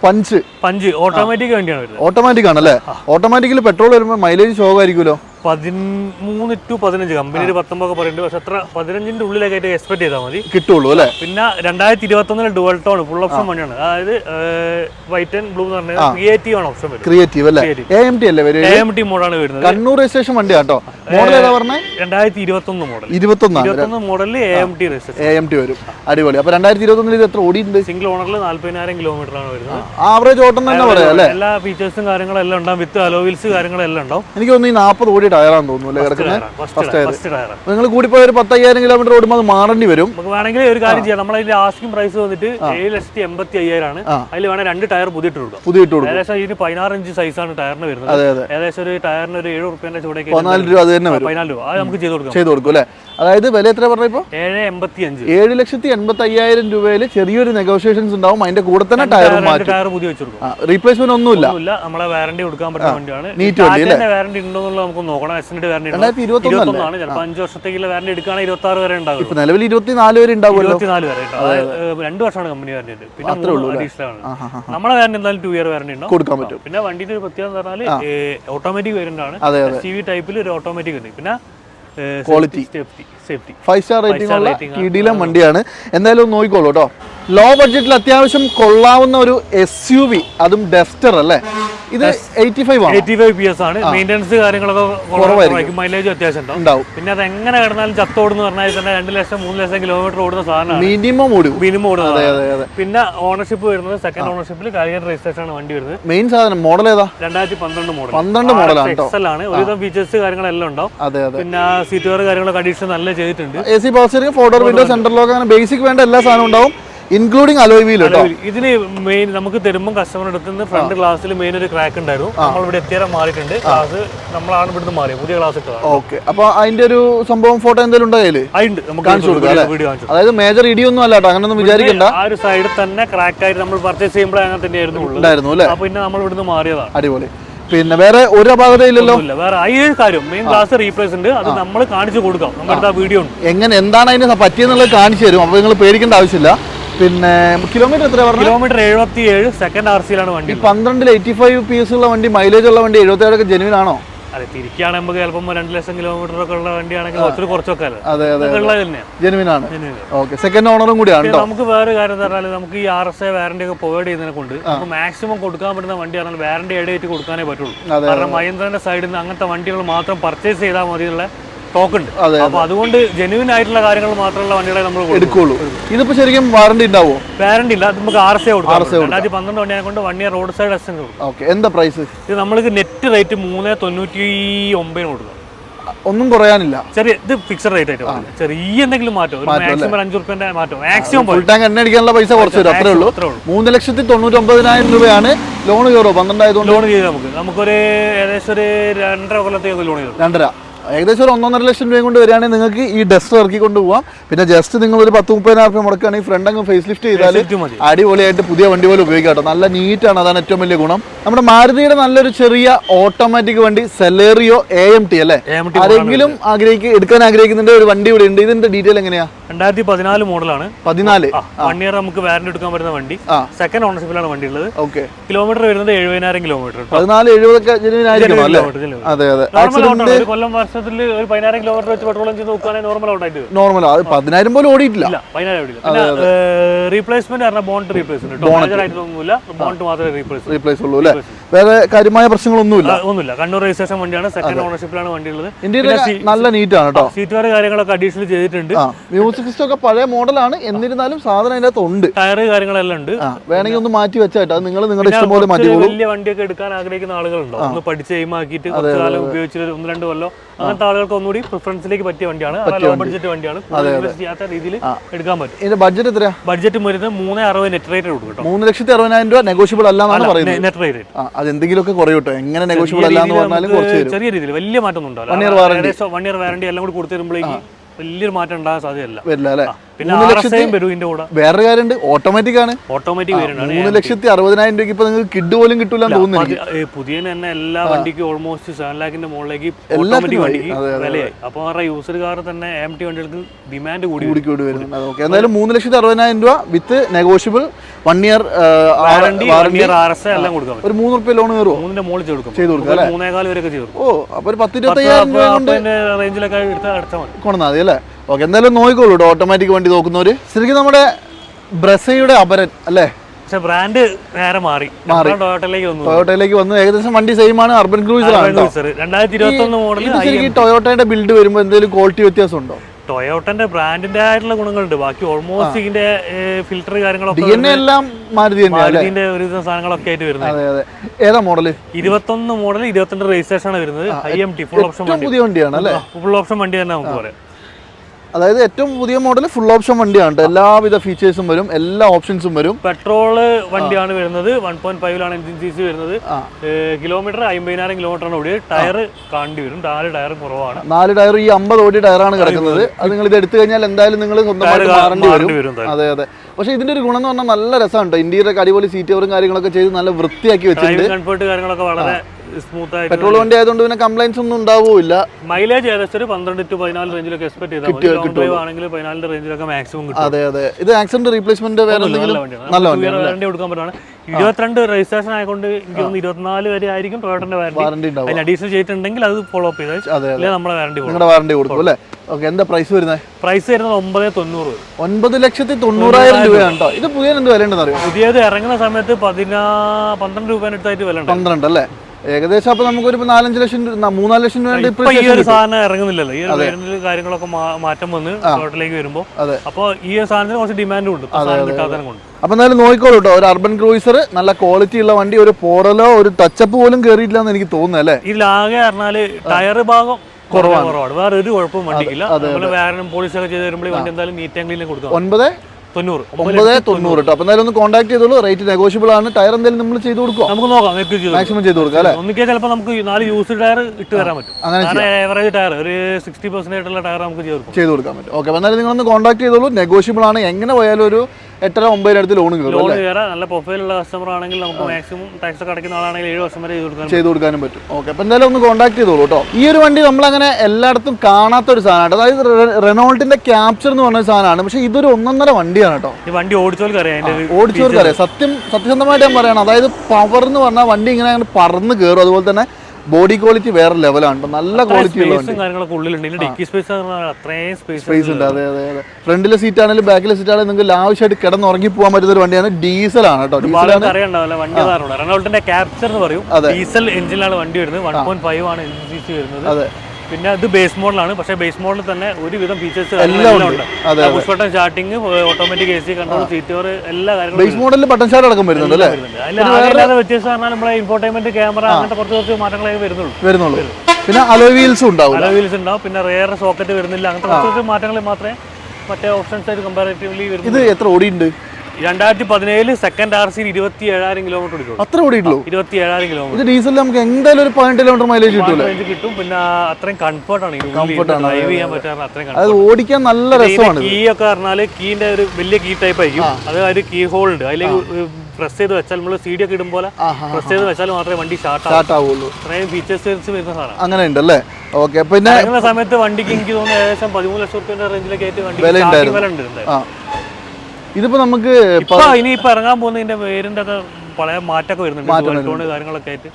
പഞ്ച് പഞ്ച് ഓട്ടോമാറ്റിക് വണ്ടിയാണ് ഓട്ടോമാറ്റിക് ആണല്ലേ? ഓട്ടോമാറ്റിക്കിൽ പെട്രോൾ വരുമ്പോൾ മൈലേജ് ശോകമായിരിക്കുമല്ലോ പതിമൂന്ന് ടു പതിനഞ്ച് കമ്പനി ഒരു പത്തൊമ്പതൊക്കെ പറയുന്നുണ്ട്. പക്ഷെ അത്ര പതിനഞ്ചിന്റെ ഉള്ളിലേക്കായിട്ട് എക്സ്പെക്ട് ചെയ്താൽ മതി. കിട്ടുള്ളൂ അല്ലേ? പിന്നെ രണ്ടായിരത്തി ഇരുപത്തി ഒന്നിൽ ഡുവൽ ടോൺ ഫുൾ ഓപ്ഷൻ വണ്ടിയാണ്. അതായത് വൈറ്റ് ആൻഡ് ബ്ലൂ എന്ന് പറഞ്ഞാൽ ക്രിയേറ്റീവ് ആണ് ഓപ്ഷൻ വരുന്നത്. ക്രിയേറ്റീവ് അല്ലേ? എ എം ടി അല്ലേ എ എം ടി മോഡാണ് വരുന്നത്. കണ്ണൂർ രജിസ്ട്രേഷൻ വണ്ടി ആട്ടോ മോഡൽ ഏതാ പറഞ്ഞത് രണ്ടായിരത്തി ഇരുപത്തി ഒന്ന് മോഡൽ ഇരുപത്തൊന്ന് ഇരുപത്തൊന്ന് മോഡലിൽ A M T register A M T വരും. അടിപൊളി. അപ്പൊ രണ്ടായിരത്തി ഇരുപത്തൊന്നിൽ ഇത് എത്ര ഓടിയിട്ടുണ്ട്? സിംഗിൾ ഓണറിൽ നാല്പതിനായിരം കിലോമീറ്റർ ആണ് വരുന്നത്. ആവറേജ് ഓട്ടം തന്നെ പറയാം അല്ലേ? എല്ലാ ഫീച്ചേഴ്സും കാര്യങ്ങളും എല്ലാം ഉണ്ടാവും. വിത്ത് അലോവിൽസ് കാര്യങ്ങളെല്ലാം ഉണ്ടാവും. എനിക്ക് തോന്നുന്നു ഈ നാൽപ്പത് ഓടി ടയറാന്ന് തോന്നുന്നു അല്ലേ കിടക്കുന്നത് ഫസ്റ്റ് ടയർ നിങ്ങൾ കൂടിപ്പോയ ഒരു പത്തയ്യായിരം കിലോമീറ്റർ ഓടുമ്പോൾ അത് മാറേണ്ടി വരും. നമുക്ക് വേണമെങ്കിൽ ഒരു കാര്യം ചെയ്യാം. നമ്മളതിന്റെ ആസ്കിംഗ് പ്രൈസ് വന്നിട്ട് ഏഴ് ലക്ഷത്തി എൺപത്തി അയ്യായിരം ആണ്. അതിൽ വേണേൽ രണ്ട് ടയർ പുതിയിട്ട് കൊടുക്കാം. പുതിയിട്ട് കൊടുക്കും. ഏകദേശം ഇതിന് പതിനാറ് ഇഞ്ച് സൈസാണ് ടയറിന് വരുന്നത്. അതെ ഏകദേശം ഒരു ടയറിന് ഒരു ഏഴ് റുപ്യന്റെ ചൂടേക്ക് പതിനാല് രൂപ അത് തന്നെ പതിനാല് രൂപ. അത് നമുക്ക് ചെയ്ത് കൊടുക്കാം. ചെയ്ത് കൊടുക്കും അല്ലേ? അതായത് വില എത്ര പറഞ്ഞപ്പോ ഏഴ് എൺപത്തി അഞ്ച്. ഏഴ് ലക്ഷത്തി എൺപത്തി അയ്യായിരം രൂപയിൽ ചെറിയൊരു നെഗോഷിയേഷൻസ് ഉണ്ടാവും. അതിന്റെ കൂടെ തന്നെ ടയറും മാറ്റി. ടയർ പുതിയ വെച്ചു കൊടുക്കും. റീപ്ലേസ്മെന്റ് ഒന്നുമില്ല. ഒന്നുമില്ല. നമ്മളെ വാറണ്ടി കൊടുക്കാൻ പറ്റുന്ന വണ്ടിയാണ്. നീറ്റ് വണ്ടി വാറണ്ടി ഉണ്ടോ എന്നുള്ളത് നമുക്ക് നോക്കണം എസിന്റെ വാറണ്ടി ഇരുപത്തൊന്നാണ്. ചിലപ്പോൾ അഞ്ച് വർഷത്തേക്കുള്ള വാറണ്ടി എടുക്കുകയാണെങ്കിൽ ഇരുപത്തി ആറ് വരെ ഉണ്ടാകും ഇപ്പൊ നിലവിൽ ഇരുപത്തിനാല് വരെ ഉണ്ടാവുമല്ലോ? ഇരുപത്തിനാല് വരെ അതായത് രണ്ട് വർഷമാണ് കമ്പനി വാറണ്ടി ഉണ്ട് പിന്നെ ആണ്. നമ്മളെ വാറണ്ടി എന്തായാലും ടു ഇയർ വാറണ്ടി ഉണ്ടാവും. കൊടുക്കാൻ പറ്റും. പിന്നെ വണ്ടിയുടെ ഒരു പ്രത്യേകത എന്ന് പറഞ്ഞാൽ ഓട്ടോമാറ്റിക് വേരിയന്റ് ആണ്. ടി വി ടൈപ്പിൽ ഒരു ഓട്ടോമാറ്റിക് ഉണ്ട്. പിന്നെ quality safety five star rating ഉള്ള കിടിലം വണ്ടിയാണ്. എന്തായാലും ഒന്ന് നോക്കിക്കോളൂ കേട്ടോ ലോ ബഡ്ജറ്റിൽ അത്യാവശ്യം കൊള്ളാവുന്ന ഒരു എസ് യു വി അതും ഡെസ്റ്റർ അല്ലേ? ഇത് എയ്റ്റി ഫൈവ് ആണ്. എയ്റ്റി ഫൈവ് പി എസ് ആണ് മെയിന്റെനൻസ് കാര്യങ്ങളൊക്കെ മൈലേജ് അത്യാവശ്യം ഉണ്ടാവും. പിന്നെ അത് എങ്ങനെ കിടന്നാലും ചത്തോടുന്ന് പറഞ്ഞാൽ തന്നെ രണ്ട് ലക്ഷം മൂന്ന് ലക്ഷം കിലോമീറ്റർ ഓടുന്ന സാധനം മിനിമം ഓടും. മിനിമം ഓടുന്നത് പിന്നെ ഓണർഷിപ്പ് വരുന്നത് സെക്കൻഡ് ഓണർഷിപ്പിൽ കാലിക്കറ്റ് രജിസ്ട്രേഷൻ ആണ് വണ്ടി വരുന്നത്. മെയിൻ സാധനം മോഡൽ ഏതാ? രണ്ടായിരത്തി പന്ത്രണ്ട് മോഡൽ പന്ത്രണ്ട് മോഡലാണ് എക്സൽ ആണ്. ഒരുവിധം ഫീച്ചേഴ്സ് കാര്യങ്ങളെല്ലാം ഉണ്ടാവും. അതെ അതെ. പിന്നെ സീറ്റ് കവർ കാര്യങ്ങളൊക്കെ അഡീഷൻ നല്ല ചെയ്തിട്ടുണ്ട്. A C power steering door window central lock അങ്ങനെ ബേസിക് വേണ്ട എല്ലാ സാധനവും ഉണ്ടാവും. ഇൻക്ലൂഡിംഗ് അലോയ് വീൽ ഇതിന് മെയിൻ നമുക്ക് തരുമ്പോൾ കസ്റ്റമർ എടുക്കുന്ന ഫ്രണ്ട് ഗ്ലാസ്സിൽ മെയിൻ ഒരു ക്രാക്ക് ഉണ്ടായിരുന്നു. നമ്മൾ ഇവിടെ എത്തിയാൽ മാറിയിട്ടുണ്ട്. ഗ്ലാസ് നമ്മളാണ് ഇവിടുന്ന് മാറിയത് പുതിയ ഗ്ലാസ് ഇട്ടതാണ്. ഓക്കെ അപ്പൊ അതിന്റെ ഒരു സംഭവം ഫോട്ടോ എന്തെങ്കിലും ഉണ്ടോ നമുക്ക് കാണിച്ചു കൊടുക്കാം അതായത് മേജർ ഇടിയൊന്നും അല്ല കേട്ടോ. അങ്ങനൊന്നും വിചാരിക്കണ്ട. ആ ഒരു സൈഡിൽ തന്നെ ക്രാക്ക് ആയിട്ട് നമ്മൾ പർച്ചേസ് ചെയ്യുമ്പോൾ അങ്ങനെ തന്നെയായിരുന്നു ഉണ്ടായിരുന്നു അല്ലേ? അപ്പൊ പിന്നെ നമ്മൾ ഇവിടുന്ന് മാറിയതാണ്. അടിപൊളി. പിന്നെ വേറെ ഒരു അപാകതയില്ലല്ലോ ഇല്ലല്ലോ? വേറെ ഒരു കാര്യം മെയിൻ ഗ്ലാസ് റീപ്ലേസ് ഉണ്ട്. അത് നമ്മൾ കാണിച്ചു കൊടുക്കാം. നമ്മുടെ വീഡിയോ ഉണ്ട്. എങ്ങനെ എന്താണ് അതിന് പറ്റിയെന്നുള്ളത് കാണിച്ചു തരും. അപ്പൊ നിങ്ങൾ പേടിക്കേണ്ട ആവശ്യമില്ല. പിന്നെ കിലോമീറ്റർ എത്ര പറഞ്ഞു? കിലോമീറ്റർ എഴുപത്തി ഏഴ് സെക്കൻഡ് ആർ സിയിലാണ് വണ്ടി പന്ത്രണ്ടിൽ എയ്റ്റി ഫൈവ് പി എസ് ഉള്ള വണ്ടി മൈലേജ് ഉള്ള വണ്ടി എഴുപത്തേഴൊക്കെ ജെനുവിൻ ആണോ? അതെ തിരിക്കുകയാണ് നമുക്ക് ചിലപ്പോൾ രണ്ട് ലക്ഷം കിലോമീറ്റർ ഒക്കെ ഉള്ള വണ്ടിയാണെങ്കിൽ ഒത്തിരി കുറച്ചൊക്കെ അതെ അതെ ജെനുവിൻ ആണ്. ഓക്കെ സെക്കൻഡ് ഓണറും കൂടിയാണ് നമുക്ക് വേറെ കാര്യം എന്ന് പറഞ്ഞാൽ നമുക്ക് ഈ ആർ എസ് ഐ വാറണ്ടി ഒക്കെ പ്രൊവൈഡ് ചെയ്യുന്നതിനെ കൊണ്ട് നമുക്ക് മാക്സിമം കൊടുക്കാൻ പറ്റുന്ന വണ്ടിയാണെങ്കിൽ വാറന്റി വാറണ്ടി ഇടയിട്ട് കൊടുക്കാനേ പറ്റുള്ളൂ. കാരണം മഹീന്ദ്രന്റെ സൈഡിൽ നിന്ന് അങ്ങനത്തെ വണ്ടികൾ മാത്രം പർച്ചേസ് ചെയ്താൽ മതി ടോക്ക് ഉണ്ട് അപ്പൊ അതുകൊണ്ട് ജെനുവിൻ ആയിട്ടുള്ള കാര്യങ്ങൾ മാത്രമുള്ള വണ്ടികളെ നമ്മൾ എടുക്കുള്ളൂ. ഇതിപ്പോ ശരിക്കും വാറണ്ടി ഉണ്ടാവോ? വാറണ്ടി ഇല്ല. നമുക്ക് ആർ സി കൊടുക്കും രണ്ടായിരത്തി പന്ത്രണ്ട് വണ്ടിയെ കൊണ്ട് one year road side assistance കൊടുക്കും. എന്താ പ്രൈസ് ഇത് നമ്മൾക്ക് നെറ്റ് റേറ്റ് മൂന്ന് തൊണ്ണൂറ്റി ഒമ്പതിന് കൊടുക്കാം ഒന്നും കുറയാനില്ല. ചെറിയ ഇത് ഫിക്സഡ് റേറ്റ് ആയിട്ട്. ചെറിയ എന്തെങ്കിലും മാറ്റം. മാക്സിമം അഞ്ച് റുപ്യന്റെ മാറ്റം. മാക്സിമം ഫുൾ ടാങ്ക് എണ്ണ അടിക്കാനുള്ള പൈസ കുറച്ച് വരും. അത്രേ ഉള്ളൂ. മൂന്ന് ലക്ഷത്തി തൊണ്ണൂറ്റി ഒമ്പതിനായിരം രൂപയാണ് ലോൺ കയറോ പന്ത്രണ്ടായതുകൊണ്ട് ലോൺ ചെയ്ത് നമുക്ക്. നമുക്കൊരു ഏകദേശം ഒരു രണ്ടര കൊല്ലത്തേക്ക് ലോൺ ചെയ്തു രണ്ടര. ഏകദേശം ഒരു ഒന്നൊന്നര ലക്ഷം രൂപയും കൊണ്ട് വരികയാണെങ്കിൽ നിങ്ങൾക്ക് ഈ ഡസ്റ്റ് ഇറക്കി കൊണ്ടുപോകാം പിന്നെ ജസ്റ്റ് നിങ്ങൾ ഒരു പത്ത് മുപ്പതിനായിരം രൂപ മുടക്കുകയാണെങ്കിൽ ഫ്രണ്ട് അങ്ങ് ഫേസ് ലിഫ്റ്റ് ചെയ്താൽ അടിപൊളിയായിട്ട് പുതിയ വണ്ടി പോലെ ഉപയോഗിക്കാം കേട്ടോ. നല്ല നീറ്റാണ് അതാണ് ഏറ്റവും വലിയ ഗുണം. നമ്മുടെ മാരുതിയുടെ നല്ലൊരു ചെറിയ ഓട്ടോമാറ്റിക് വണ്ടി സെലേറിയോ എ എം ടി അല്ലേ? ആരെങ്കിലും ആഗ്രഹിക്കുക എടുക്കാൻ ആഗ്രഹിക്കുന്നുണ്ട് ഒരു വണ്ടി ഇവിടെ ഉണ്ട്. ഇതിന്റെ ഡീറ്റെയിൽ എങ്ങനെയാ? രണ്ടായിരത്തി പതിനാല് മോഡലാണ്. പതിനാല്. വൺ ഇയർ നമുക്ക് വാറണ്ടി എടുക്കാൻ പറ്റുന്ന വണ്ടി. സെക്കൻഡ് ഓണർഷിപ്പിലാണ് വണ്ടി ഉള്ളത്. ഓക്കെ കിലോമീറ്റർ വരുന്നത് എഴുപതിനായിരം കിലോമീറ്റർ പതിനാല് എഴുപതൊക്കെ അതെ അതെ. കൊല്ലം വർഷത്തിൽ ഒരു പതിനായിരം കിലോമീറ്റർ വെച്ച് പെട്രോൾ എഞ്ചിൻ നോക്കുകയാണെങ്കിൽ നോർമൽ ഔട്ടായിട്ട് വരും നോർമൽ അത് പതിനായിരം പോലും ഓടിയിട്ടില്ല. പതിനായിരം ഓടിയില്ല റീപ്ലേസ്മെന്റ് പറഞ്ഞാൽ ബോണ്ട് റീപ്ലേസ്മെന്റ് ബോണ്ട് മാത്രമേ റീപ്ലേസ് റീപ്ലേസ് ഉള്ളൂ അല്ലേ? വേറെ കാര്യമായ പ്രശ്നങ്ങളൊന്നുമില്ല. ഒന്നുമില്ല. കണ്ണൂർ രജിസ്ട്രേഷൻ വണ്ടിയാണ്. സെക്കൻഡ് ഓണർഷിപ്പിലാണ് വണ്ടി ഉള്ളത് ഇന്ത്യയിൽ നല്ല നീറ്റ് ആണ് കേട്ടോ സീറ്റ് വേറെ കാര്യങ്ങളൊക്കെ അഡീഷണൽ ചെയ്തിട്ടുണ്ട്. മ്യൂസിക് സിസ്റ്റം ഒക്കെ പഴയ മോഡലാണ്. എന്നിരുന്നാലും സാധനം അതിനകത്ത് ഉണ്ട്. ടയർ കാര്യങ്ങളെല്ലാം ഉണ്ട്. വേണമെങ്കിൽ ഒന്ന് മാറ്റി വെച്ചാട്ടോ അത് നിങ്ങൾ നിങ്ങളുടെ ഇഷ്ടം പോലെ മാറ്റി വലിയ വണ്ടിയൊക്കെ എടുക്കാൻ ആഗ്രഹിക്കുന്ന ആളുകളുണ്ടോ? ഒന്ന് പഠിച്ച് എയിമാക്കിയിട്ട് കുറച്ച് കാലം ഉപയോഗിച്ചിട്ട് ഒന്ന് രണ്ട് കൊല്ലം അങ്ങനത്തെ ആളുകൾക്ക് ഒന്നുകൂടി പ്രിഫറൻസിലേക്ക് പറ്റിയ വണ്ടിയാണ്. ലോ ബഡ്ജറ്റ് വണ്ടിയാണ്. ചെയ്യാത്ത രീതിയിൽ എടുക്കാൻ പറ്റും. ഇതിന്റെ ബഡ്ജറ്റ് എത്രയാ? ബഡ്ജറ്റ് വരുന്നത് മൂന്ന് അറുപത് നെറ്റ് റേറ്റ് കൊടുക്കും മൂന്ന് ലക്ഷത്തി അറുപതിനായിരം രൂപ നെഗോഷ്യബിൾ അല്ലാന്നാണ് പറയുന്നത്. നെറ്റ് റേറ്റ് അത് എന്തെങ്കിലുമൊക്കെ കുറയൂട്ടോ എങ്ങനെ നെഗോഷ്യബിൾ അല്ല എന്ന് പറഞ്ഞാലും കുറച്ച് ചെറിയ രീതിയിൽ വലിയ മാറ്റം ഉണ്ടാവില്ല വൺ ഇയർ വാറണ്ടി എല്ലാം കൂടി കൊടുത്തു വരുമ്പോഴേക്കും വലിയൊരു മാറ്റം ഉണ്ടാകാൻ സാധ്യതയല്ല. ഇതിന്റെ കൂടെ. വേറൊരു കാര്യമുണ്ട് ഓട്ടോമാറ്റിക് ആണ്. ഓട്ടോമാറ്റിക് മൂന്ന് ലക്ഷത്തി അറുപതിനായിരം രൂപയ്ക്ക് ഇപ്പൊ നിങ്ങൾക്ക് കിഡ് പോലും കിട്ടൂല തോന്നുന്നു. പുതിയ തന്നെ എല്ലാ വണ്ടിക്കും ഓൾമോസ്റ്റ് സെവൻ ലാഖിന്റെ മുകളിലേക്ക് ഓട്ടോമാറ്റിക് വണ്ടിക്ക് വിലയായി. അപ്പൊ അവരുടെ യൂസർ കാർ തന്നെ എം ടി വണ്ടികൾക്ക് ഡിമാൻഡ് കൂടി കൂടി കൂടി. വരുന്നുണ്ട് എന്തായാലും മൂന്ന് ലക്ഷത്തി അറുപതിനായിരം രൂപ വിത്ത് നെഗോഷ്യബിൾ വൺ ഇയർ ഒരു മൂന്ന് റുപ്യ ലോൺ കയറും മൂന്നിന്റെ മുകളിൽ ചെയ്തു കൊടുക്കും. ചെയ്ത് കൊടുക്കും ഒരു മൂന്നേകാൽ വരെയൊക്കെ ചെയ്ത് ഓ അപ്പൊ ഒരു പത്ത് ഇരുപത്തയ്യായിരം രൂപ റേഞ്ചിലൊക്കെ എടുത്താൽ അടച്ചാൽ മതി. കൊണ്ടുവന്നാൽ മതി അല്ലേ? ഓക്കെ എന്തായാലും നോക്കിക്കോളൂ കേട്ടോ ഓട്ടോമാറ്റിക് വണ്ടി നോക്കുന്നവര്. ശരിക്കും നമ്മുടെ ബ്രസയുടെ അപരൻ അല്ലേ? പക്ഷെ ബ്രാൻഡ് നേരെ മാറി. ടൊയോട്ടയിലേക്ക് വന്നു. ടൊയോട്ടയിലേക്ക് വന്ന്. ഏകദേശം വണ്ടി സെയിം ആണ്. അർബൻ ക്രൂസർ രണ്ടായിരത്തി ഇരുപത്തി ഒന്ന് മോഡൽ ടൊയോട്ടയുടെ ബിൽഡ് വരുമ്പോൾ എന്തെങ്കിലും ക്വാളിറ്റി വ്യത്യാസം ഉണ്ടോ ടൊയോട്ടന്റെ ബ്രാൻഡിന്റെ ആയിട്ടുള്ള ഗുണങ്ങളുണ്ട്. ബാക്കി ഓൾമോസ്റ്റ് ഇതിന്റെ ഫിൽറ്റർ കാര്യങ്ങളൊക്കെ എല്ലാം മാരുതി മാരുതിന്റെ ഒരു സാധനങ്ങളൊക്കെ ആയിട്ട് വരുന്നത്. അതെ അതെ. ഏതാ മോഡൽ ഇരുപത്തൊന്ന് മോഡൽ ഇരുപത്തിരണ്ട് രജിസ്ട്രേഷൻ ആണ് വരുന്നത്. I M T full option വണ്ടി. പുതിയ വണ്ടിയാണ് ഫുൾ ഓപ്ഷൻ വണ്ടി തന്നെ നമുക്ക് പറയാം. അതായത് ഏറ്റവും പുതിയ മോഡൽ ഫുൾ ഓപ്ഷൻ വണ്ടിയാണ്. എല്ലാവിധ ഫീച്ചേഴ്സും വരും എല്ലാ ഓപ്ഷൻസും വരും. പെട്രോൾ വണ്ടിയാണ് വരുന്നത്. വൺ പോയിന്റ് ഫൈവിലാണ് എഞ്ചിൻ സി സി വരുന്നത്. കിലോമീറ്റർ അമ്പതിനായിരം കിലോമീറ്റർ ആണ് ഓടിയത് ടയർ കാണ്ടി വരും. നാല് ടയർ കുറവാണ്. നാല് ടയർ ഈ അമ്പത് ഓടി ടയറാണ് കിടക്കുന്നത്. അത് നിങ്ങൾ ഇത് എടുത്തു കഴിഞ്ഞാൽ എന്തായാലും നിങ്ങൾ സ്വന്തമായിട്ട് മാറേണ്ടി വരും. അതെ അതെ. പക്ഷേ ഇതിന്റെ ഒരു ഗുണം എന്ന് പറഞ്ഞാൽ നല്ല രസമാണ് കേട്ടോ ഇന്ത്യയുടെ അടിപൊളി സീറ്റ് കവറും കാര്യങ്ങളൊക്കെ ചെയ്ത് നല്ല വൃത്തിയാക്കി വെച്ചിട്ടുണ്ട്. കംഫർട്ട് കാര്യങ്ങളൊക്കെ വളരെ സ്മൂത്ത് പെട്രോൾ വണ്ടി ആയതുകൊണ്ട് പിന്നെ കംപ്ലൈൻസ് ഒന്നും ഉണ്ടാവില്ല മൈലേജ് ഏകദേശം ഒരു പന്ത്രണ്ട് ടു പതിനാല് റേഞ്ചിലൊക്കെ എക്സ്പെക്ട് ചെയ്താൽ ആണെങ്കിൽ പതിനാലിന്റെ റേഞ്ചിലൊക്കെ മാക്സിമം കിട്ടും. അതെ അതെ. ഇത് ആക്സിഡന്റ് റീപ്ലേസ്മെന്റ് വേറെ നല്ല വാറണ്ടി കൊടുക്കാൻ പറ്റുവാണ്. ഇരുപത്തിരണ്ട് രജിസ്ട്രേഷൻ ആയതുകൊണ്ട് എനിക്ക് തോന്നുന്നു ഇരുപത്തിനാല് വരെ ആയിരിക്കും ടൊയോട്ടന്റെ വാറണ്ടി അതിന് അഡീഷണൽ ചെയ്തിട്ടുണ്ടെങ്കിൽ അത് ഫോളോ അപ്പ് ചെയ്താൽ നമ്മളെ വാറണ്ടി നിങ്ങളുടെ വാറണ്ടി കൊടുക്കും അല്ലേ? ഓക്കെ എന്താ പ്രൈസ് വരുന്നത് പ്രൈസ് വരുന്നത് ഒമ്പത് തൊണ്ണൂറ്. ഒൻപത് ലക്ഷത്തി തൊണ്ണൂറായിരം രൂപയാണ് കേട്ടോ. ഇത് പുതിയ എന്ത് വില ഉണ്ടെന്ന് അറിയാം? പുതിയത് ഇറങ്ങുന്ന സമയത്ത് പതിനാ പന്ത്രണ്ട് രൂപേന്റെ അടുത്തായിട്ട് വില ഉണ്ട് പന്ത്രണ്ട് അല്ലേ? ഏകദേശം അപ്പൊ നമുക്കൊരു നാലഞ്ച് ലക്ഷം മൂന്നാൽ ലക്ഷം രൂപ ഈ ഒരു സാധനം ഇറങ്ങുന്നില്ലല്ലോ. ഈ ഒരു കാര്യങ്ങളൊക്കെ മാറ്റം വന്ന് ടോട്ടലിലേക്ക് വരുമ്പോൾ അതെ. അപ്പോൾ ഈ ഒരു സാധനത്തിന് കുറച്ച് ഡിമാൻഡും ഉണ്ട്. അപ്പൊ എന്തായാലും നോക്കിക്കോളൂ കേട്ടോ ഒരു അർബൻ ക്രൂയിസർ നല്ല ക്വാളിറ്റി ഉള്ള വണ്ടി ഒരു പോറലോ ഒരു ടച്ചപ്പ് പോലും കേറിയില്ല എന്ന് എനിക്ക് തോന്നുന്നു അല്ലേ? ഇതിലാകെ പറഞ്ഞാൽ ടയർ ഭാഗം കുറവാണ്. വേറെ ഒരു കുഴപ്പവും വണ്ടിക്കില്ല. വേറെ പോളിഷ് ഒക്കെ ചെയ്ത് വരുമ്പോൾ വണ്ടി എന്തായാലും നീറ്റ് കൊടുക്കാം. ഒൻപത് തൊണ്ണൂറ്. ഒമ്പത് തൊണ്ണൂറ് കേട്ടോ. അപ്പൊ എന്തായാലും ഒന്ന് കോൺടാക്ട് ചെയ്തോളൂ. റേറ്റ് നെഗോഷ്യബിൾ ആണ്. ടയർ എന്തെങ്കിലും നമ്മൾ ചെയ്ത് കൊടുക്കും. നമുക്ക് നോക്കാം. മാക്സിമം ചെയ്ത് കൊടുക്കാം. അല്ലേ? ഒന്നിക്കേ ചിലപ്പോൾ നമുക്ക് നാല് യൂസ് ടയർ ഇട്ട് തരാൻ പറ്റും. അങ്ങനെ ഏവറേജ് ടയർ ഒരു സിക്സ്റ്റി പെർസെന്റ് ആയിട്ടുള്ള ടയർ നമുക്ക് ചെയ്ത് കൊടുക്കാം. ചെയ്ത് കൊടുക്കാൻ പറ്റും. ഓക്കെ എന്നാലും നിങ്ങളൊന്ന് കോൺടാക്ട് ചെയ്തോളൂ. നെഗോഷ്യബിൾ ആണ്. എങ്ങനെ പോയാലും ഒരു എട്ടര ഒമ്പതിന് അടുത്ത് ലോൺ കയറും ലോൺ കയറാം. നല്ല പ്രൊഫൈലുള്ള കസ്റ്റമർ ആണെങ്കിൽ നമുക്ക് മാക്സിമം ടാക്സ് ഒക്കെ അടയ്ക്കുന്ന ആളാണെങ്കിൽ ഏഴ് വർഷം വരെ ചെയ്ത് കൊടുക്കാൻ ചെയ്ത് കൊടുക്കാനും പറ്റും. ഓക്കെ അപ്പൊ എന്തായാലും ഒന്ന് കോൺടാക്ട് ചെയ്തോളൂ കേട്ടോ. ഈ ഒരു വണ്ടി നമ്മളങ്ങനെ എല്ലായിടത്തും കാണാത്ത ഒരു സാധനമാണ് അതായത് റെനോൾട്ടിന്റെ ക്യാപ്ചർ എന്ന് പറഞ്ഞ സാധനമാണ്. പക്ഷേ ഇതൊരു ഒന്നൊന്നര വണ്ടിയാണ് കേട്ടോ. ഈ വണ്ടി ഓടിച്ചവർക്ക് അറിയാം ഓടിച്ചവർക്ക് അറിയാം. സത്യം സത്യസന്ധമായിട്ട് ഞാൻ പറയണം. അതായത് പവർ എന്ന് പറഞ്ഞാൽ വണ്ടി ഇങ്ങനെ അങ്ങനെ പറന്ന് കയറും. അതുപോലെ തന്നെ ബോഡി ക്വാളിറ്റി വേറെ ലെവലാണ് നല്ല ക്വാളിറ്റി സ്പേസും ഉണ്ട്. അതെ അതെ അതെ. ഫ്രണ്ടിലെ സീറ്റ് ആണെങ്കിലും ബാക്കിലെ സീറ്റ് ആണെങ്കിലും നിങ്ങൾക്ക് ലാവശ്യമായിട്ട് കിടന്നുറങ്ങി പോകാൻ പറ്റുന്ന ഒരു വണ്ടിയാണ് കേട്ടോ. ഡീസൽ അറിയണ്ടാവില്ല വണ്ടി റെനോൾട്ടിന്റെ ക്യാപ്ചർ എന്ന് പറയും. ഡീസൽ എഞ്ചിനാണ് വണ്ടി വരുന്നത്. വൺ പോയിന്റ് ഫൈവ് ആണ് എൻ സി സി വരുന്നത്. പിന്നെ അത് ബേസ് മോഡലാണ് പക്ഷേ ബേസ് മോഡലിൽ തന്നെ ഒരുവിധം ഫീച്ചേഴ്സ് എല്ലാം ഉണ്ട്. Push പുഷ്പട്ടം starting automatic A C control seat cover എല്ലാ കാര്യങ്ങളും ബേസ് മോഡലിൽ ബട്ടൺ ചാർട്ട് അടക്കം വരുന്നുണ്ട് അല്ലേ? ആകെയില്ലാതെ വ്യത്യാസം പറഞ്ഞാൽ നമ്മളെ ഇൻഫോർടൈൻമെന്റ് ക്യാമറ അങ്ങനത്തെ കുറച്ച് കുറച്ച് മാറ്റങ്ങളൊക്കെ വരുന്നുള്ളൂ. വരുന്നുള്ളൂ. പിന്നെ അലോ വീൽസ് ഉണ്ടാവും അലോ വീൽസ് ഉണ്ടാവും. പിന്നെ റെയർ സോക്കറ്റ് വരുന്നില്ല. അങ്ങനത്തെ കുറച്ച് കുറച്ച് മാറ്റങ്ങൾ മാത്രമേ മറ്റേ ഓപ്ഷൻസ് ആയിട്ട് കമ്പാരിറ്റീവ്ലി വരുന്നു ഇത് എത്ര ഓടിയുണ്ട് രണ്ടായിരത്തി പതിനേഴിൽ സെക്കൻഡ് ആർ സി ഇരുപത്തി ഏഴായിരം കിലോമീറ്റർ എടുക്കും അത്ര ഓടിയിട്ടുള്ളൂ? ഇരുപത്തി ഏഴായിരം കിലോമീറ്റർ ഇത് ഡീസലിൽ നമുക്ക് എന്തായാലും ഒരു പതിനെട്ട് കിലോമീറ്റർ മൈലേജ് കിട്ടും കിട്ടും പിന്നെ അത്രയും കംഫർട്ട് ആണ്. ഡ്രൈവ് ചെയ്യാൻ പറ്റാറ് അത്രയും അത് ഓടിക്കാൻ നല്ല രസമാണ് കീ ഒക്കെ പറഞ്ഞാൽ കീന്റെ ഒരു വലിയ കീ ടൈപ്പ് ആയിരിക്കും. അത് ഒരു കീ ഹോൾ ഉണ്ട്. അതിലേക്ക് പ്രസ് ചെയ്ത് വെച്ചാൽ നമ്മൾ സി ഡി ഒക്കെ ഇടും പോലെ പ്രസ് ചെയ്ത് വെച്ചാൽ മാത്രമേ വണ്ടി സ്റ്റാർട്ട് ആവും. സ്റ്റാർട്ട് ആവുള്ളൂ. അത്രയും ഫീച്ചേഴ്സ് വരുന്ന സാധനം അങ്ങനെ ഉണ്ടല്ലേ ഓക്കെ പിന്നെ സമയത്ത് വണ്ടിക്ക് എനിക്ക് തോന്നുന്നു ഏകദേശം പതിമൂന്ന് ലക്ഷം റുപ്യന്റെ റേഞ്ചിലേക്ക് ആയിട്ട് വണ്ടി വില starting വില ഉണ്ട് എന്തായാലും. ആ ഇതിപ്പോ നമുക്ക് ഇനി ഇപ്പൊ ഇറങ്ങാൻ പോകുന്നതിന്റെ പേരിന്റെ ഒക്കെ പല മാറ്റമൊക്കെ വരുന്നുണ്ട്. കാര്യങ്ങളൊക്കെ ആയിട്ട്.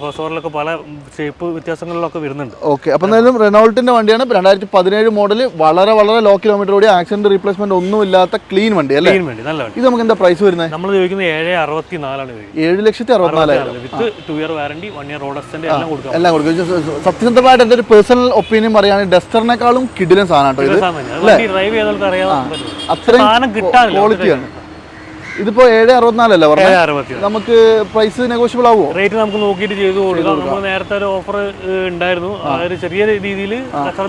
ക്രോസോവറിലൊക്കെ പല ഷേപ്പ് വ്യത്യാസങ്ങളിലൊക്കെ വരുന്നുണ്ട്. ഓക്കെ. അപ്പൊ എന്തായാലും റെനോൾട്ടിന്റെ വണ്ടിയാണ്. രണ്ടായിരത്തി പതിനേഴ് മോഡൽ വളരെ വളരെ ലോ കിലോമീറ്റർ കൂടി ആക്സിഡന്റ് റീപ്ലേസ്മെന്റ് ഒന്നും ഇല്ലാത്ത ക്ലീൻ വണ്ടി അല്ലേ? ക്ലീൻ വണ്ടി നല്ല വണ്ടി. ഇത് നമുക്ക് എന്താ പ്രൈസ് വരുന്നത് നമ്മൾ ചോദിക്കുന്നത് ഏഴ് അറുപത്തി നാലാണ് ഏഴ് ലക്ഷത്തി അറുപത്തിനാലായിരം. With two year warranty one year road എല്ലാം കൊടുക്കാം. എല്ലാം കൊടുക്കും. സത്യസന്ധമായിട്ട് എന്റെ ഒരു പേഴ്സണൽ ഒപ്പീനിയൻ പറയുകയാണെങ്കിൽ ഡസ്റ്ററിനേക്കാളും കിടിലൻ സാധനം കേട്ടോ ഇത്. അത്രയും ക്വാളിറ്റിയാണ് ഇതിപ്പോ ഏഴ് അറുപത്തിനാലല്ലേ പറഞ്ഞത് നമുക്ക് പ്രൈസ് നെഗോഷ്യബിൾ ആവുമോ റേറ്റ് നമുക്ക് നോക്കിയിട്ട് ചെയ്തു കൊടുക്കാം. നമ്മൾ നേരത്തെ ഒരു ഓഫർ ഉണ്ടായിരുന്നു. ആ. ഒരു ചെറിയ രീതിയിൽ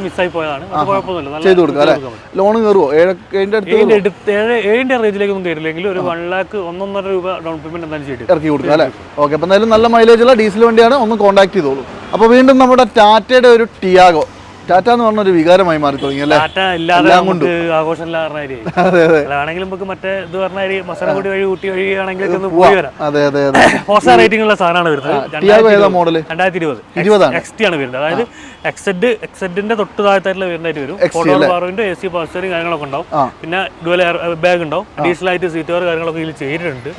മിസ്സായി പോയതാണ്. കുഴപ്പമൊന്നുമില്ല. ചെയ്ത് കൊടുക്കാം അല്ലേ? ലോൺ കയറുമോ ഏഴിന്റെ അടുത്ത് ഏഴിന്റെ റേഞ്ചിലേക്ക് ഒന്നും കയറില്ലെങ്കിൽ ഒരു വൺ ലാക്ക് ഒന്നൊന്നര രൂപ ഡൗൺ പേയ്മെന്റ് എന്തായാലും ചെയ്തിട്ട് ഇറക്കി കൊടുക്കാം അല്ലേ? ഓക്കെ അപ്പൊ എന്തായാലും നല്ല മൈലേജ് ഉള്ള ഡീസൽ വണ്ടിയാണ്. ഒന്ന് കോൺടാക്ട് ചെയ്തോളൂ. അപ്പോൾ വീണ്ടും നമ്മുടെ ടാറ്റയുടെ ഒരു ടിയാഗോ ടാറ്റ എന്ന് പറഞ്ഞ ഒരു വികാരമായി മാറി തുടങ്ങി അല്ലേ? ടാറ്റ ഇല്ലാതെ നമുക്ക് ആഘോഷം ഇല്ല പറഞ്ഞ നമുക്ക് മറ്റേ ഇത് പറഞ്ഞ കാര്യം വഴി ഊട്ടി വഴി ആണെങ്കിൽ ഒന്ന് പോയി വരാം. അതെ അതെ അതെ. ഫോർ റേറ്റിംഗ് ഉള്ള സാധനമാണ് വരുന്നത്. ടിയാഗോ ഏതാ മോഡൽ രണ്ടായിരത്തി ഇരുപത്. ഇരുപതാണ്. എക്സ് ആണ് വരുന്നത്. അതായത് എക്സെഡ് എക്സെഡിന്റെ തൊട്ട് താഴത്തായിട്ടുള്ള വരുന്നതായിട്ട് വരും. ഫോട്ടോ എ സി പാസ്റ്ററും കാര്യങ്ങളൊക്കെ ഉണ്ടാവും. പിന്നെ ഡുവൽ ബാഗ് ഉണ്ടാവും. അഡീഷണൽ ആയിട്ട് സീറ്റ് കാര്യങ്ങളൊക്കെ ഇതിൽ ചെയ്തിട്ടുണ്ട്.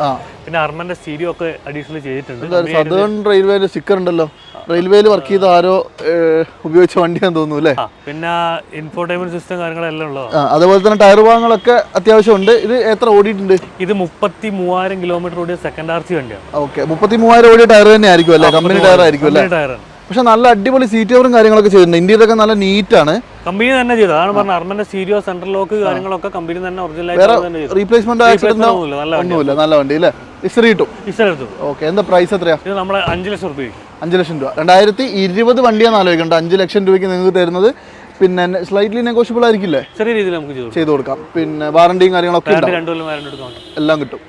പിന്നെ അർമന്റെ സ്റ്റീരിയോ ഒക്കെ അഡീഷണൽ ചെയ്തിട്ടുണ്ട്. സദേൺ റെയിൽവേയിൽ സ്റ്റിക്കർ ഉണ്ടല്ലോ. റെയിൽവേയിൽ വർക്ക് ചെയ്ത ആരോ ഉപയോഗിച്ച വണ്ടിയാന്ന് തോന്നുന്നു അല്ലേ? പിന്നെ ഇൻഫോർടൈൻമെന്റ് സിസ്റ്റം കാര്യങ്ങളെല്ലാം ഉള്ളതാണ് ആ, അതുപോലെ തന്നെ ടയർ ഭാഗങ്ങളൊക്കെ അത്യാവശ്യമുണ്ട്. ഇത് എത്ര ഓടിയിട്ടുണ്ട്? ഇത് മുപ്പത്തി മൂവായിരം കിലോമീറ്റർ ഓടിയ സെക്കൻഡ് ആർ സി വണ്ടിയാണ്. ഓക്കെ മുപ്പത്തി മൂവായിരം ഓടിയ ടയർ തന്നെ ആയിരിക്കും അല്ലേ? കമ്പനി ടയർ ആയിരിക്കും അല്ലേ? ടയറാണ്. പക്ഷെ നല്ല അടിപൊളി സീറ്റ് കവറും കാര്യങ്ങളൊക്കെ ചെയ്തിട്ടുണ്ട്. ഇന്ത്യയിലൊക്കെ നല്ല നീറ്റ് ആണ്. കമ്പനി തന്നെ ചെയ്തത് അതാണ് പറഞ്ഞത്. അർമന്റെ സ്റ്റീരിയോ സെൻട്രൽ ലോക്ക് കാര്യങ്ങളൊക്കെ കമ്പനി തന്നെ ഒറിജിനൽ റീപ്ലേസ്മെന്റ് ഒന്നുമില്ല. നല്ല വണ്ടി അല്ലേ? ഇസ്റ്റർ കിട്ടും. ഇസ്റ്റർ കിട്ടും ഓക്കെ എന്താ പ്രൈസ് എത്രയാ? ഇത് നമ്മളെ അഞ്ച് ലക്ഷം റുപ്യ അഞ്ച് ലക്ഷം രൂപ. രണ്ടായിരത്തി ഇരുപത് വണ്ടിയാണ് ആലോചിക്കേണ്ടത് അഞ്ച് ലക്ഷം രൂപയ്ക്ക് നിങ്ങൾക്ക് തരുന്നത് പിന്നെ സ്ലൈറ്റ്ലി നെഗോഷ്യബിൾ ആയിരിക്കില്ലേ? ചെറിയ രീതിയിൽ നമുക്ക് ചെയ്തു കൊടുക്കാം. പിന്നെ വാറണ്ടിയും കാര്യങ്ങളൊക്കെ എല്ലാം കിട്ടും.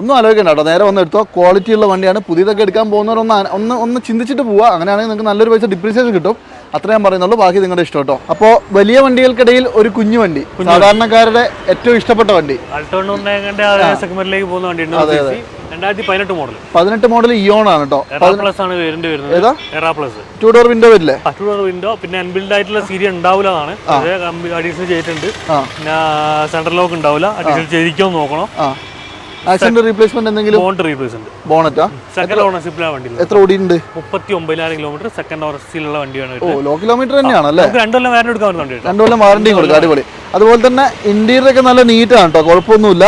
ഒന്നും ആലോചിക്കണ്ട കേട്ടോ. നേരെ വന്ന് എടുത്തോ. ക്വാളിറ്റി ഉള്ള വണ്ടിയാണ്. പുതിയതൊക്കെ എടുക്കാൻ പോകുന്നവർ ഒന്ന് ഒന്ന് ഒന്ന് ചിന്തിച്ചിട്ട് പോവുക അങ്ങനെയാണെങ്കിൽ നിങ്ങൾക്ക് നല്ലൊരു പൈസ ഡിപ്രീസിയേഷൻ കിട്ടും. അത്ര ഞാൻ പറയുന്നുള്ളൂ. ബാക്കി നിങ്ങളുടെ ഇഷ്ടം കേട്ടോ. അപ്പോ വലിയ വണ്ടികൾക്കിടയിൽ ഒരു കുഞ്ഞു വണ്ടി. സാധാരണക്കാരുടെ ഏറ്റവും ഇഷ്ടപ്പെട്ട വണ്ടി. സെഗ്മെന്റിലേക്ക് പോകുന്ന വണ്ടി പതിനെട്ട് മോഡൽ ഇയോൺ ആണ് കേട്ടോ. പ്ലസ് ആണ് വരുന്നത്. ഏതാ? Era plus two door window വരില്ലേ? ടു ഡോർ വിൻഡോ പിന്നെ അൺബിൽഡ് ആയിട്ടുള്ള സീരി അതേ അഡീഷണൽ ചെയ്തിട്ടുണ്ട്. പിന്നെ സെൻട്രൽ ലോക്ക് ഉണ്ടാവില്ല. അഡീഷണൽ ചെയ്തിരിക്കുമെന്ന് നോക്കണം. ആക്സിഡന്റ് റീപ്ലേസ്മെന്റ് എന്തെങ്കിലും? ബോണ്ട് റീപ്ലേസ് ഉണ്ട് ബോണറ്റാ സെക്കൻഡ് ഓണർഷിപ്പിലാണ് വണ്ടി എത്ര ഓടിയുണ്ട് മുപ്പത്തി ഒമ്പതിനായിരം കിലോമീറ്റർ സെക്കൻഡ് ഓണർഷിപ്പിലുള്ള വണ്ടിയാണ് ഓ ലോ കിലോമീറ്റർ തന്നെയാണ് അല്ലേ? രണ്ടു കൊല്ലം വാറണ്ടി എടുക്കാൻ പറ്റുന്ന രണ്ട് കൊല്ലം വാറണ്ടിയും കൊടുക്കും അടിപൊളി. അതുപോലെ തന്നെ ഇന്റീരിയർ ഒക്കെ നല്ല നീറ്റാണ് കേട്ടോ കുഴപ്പമൊന്നുമില്ല.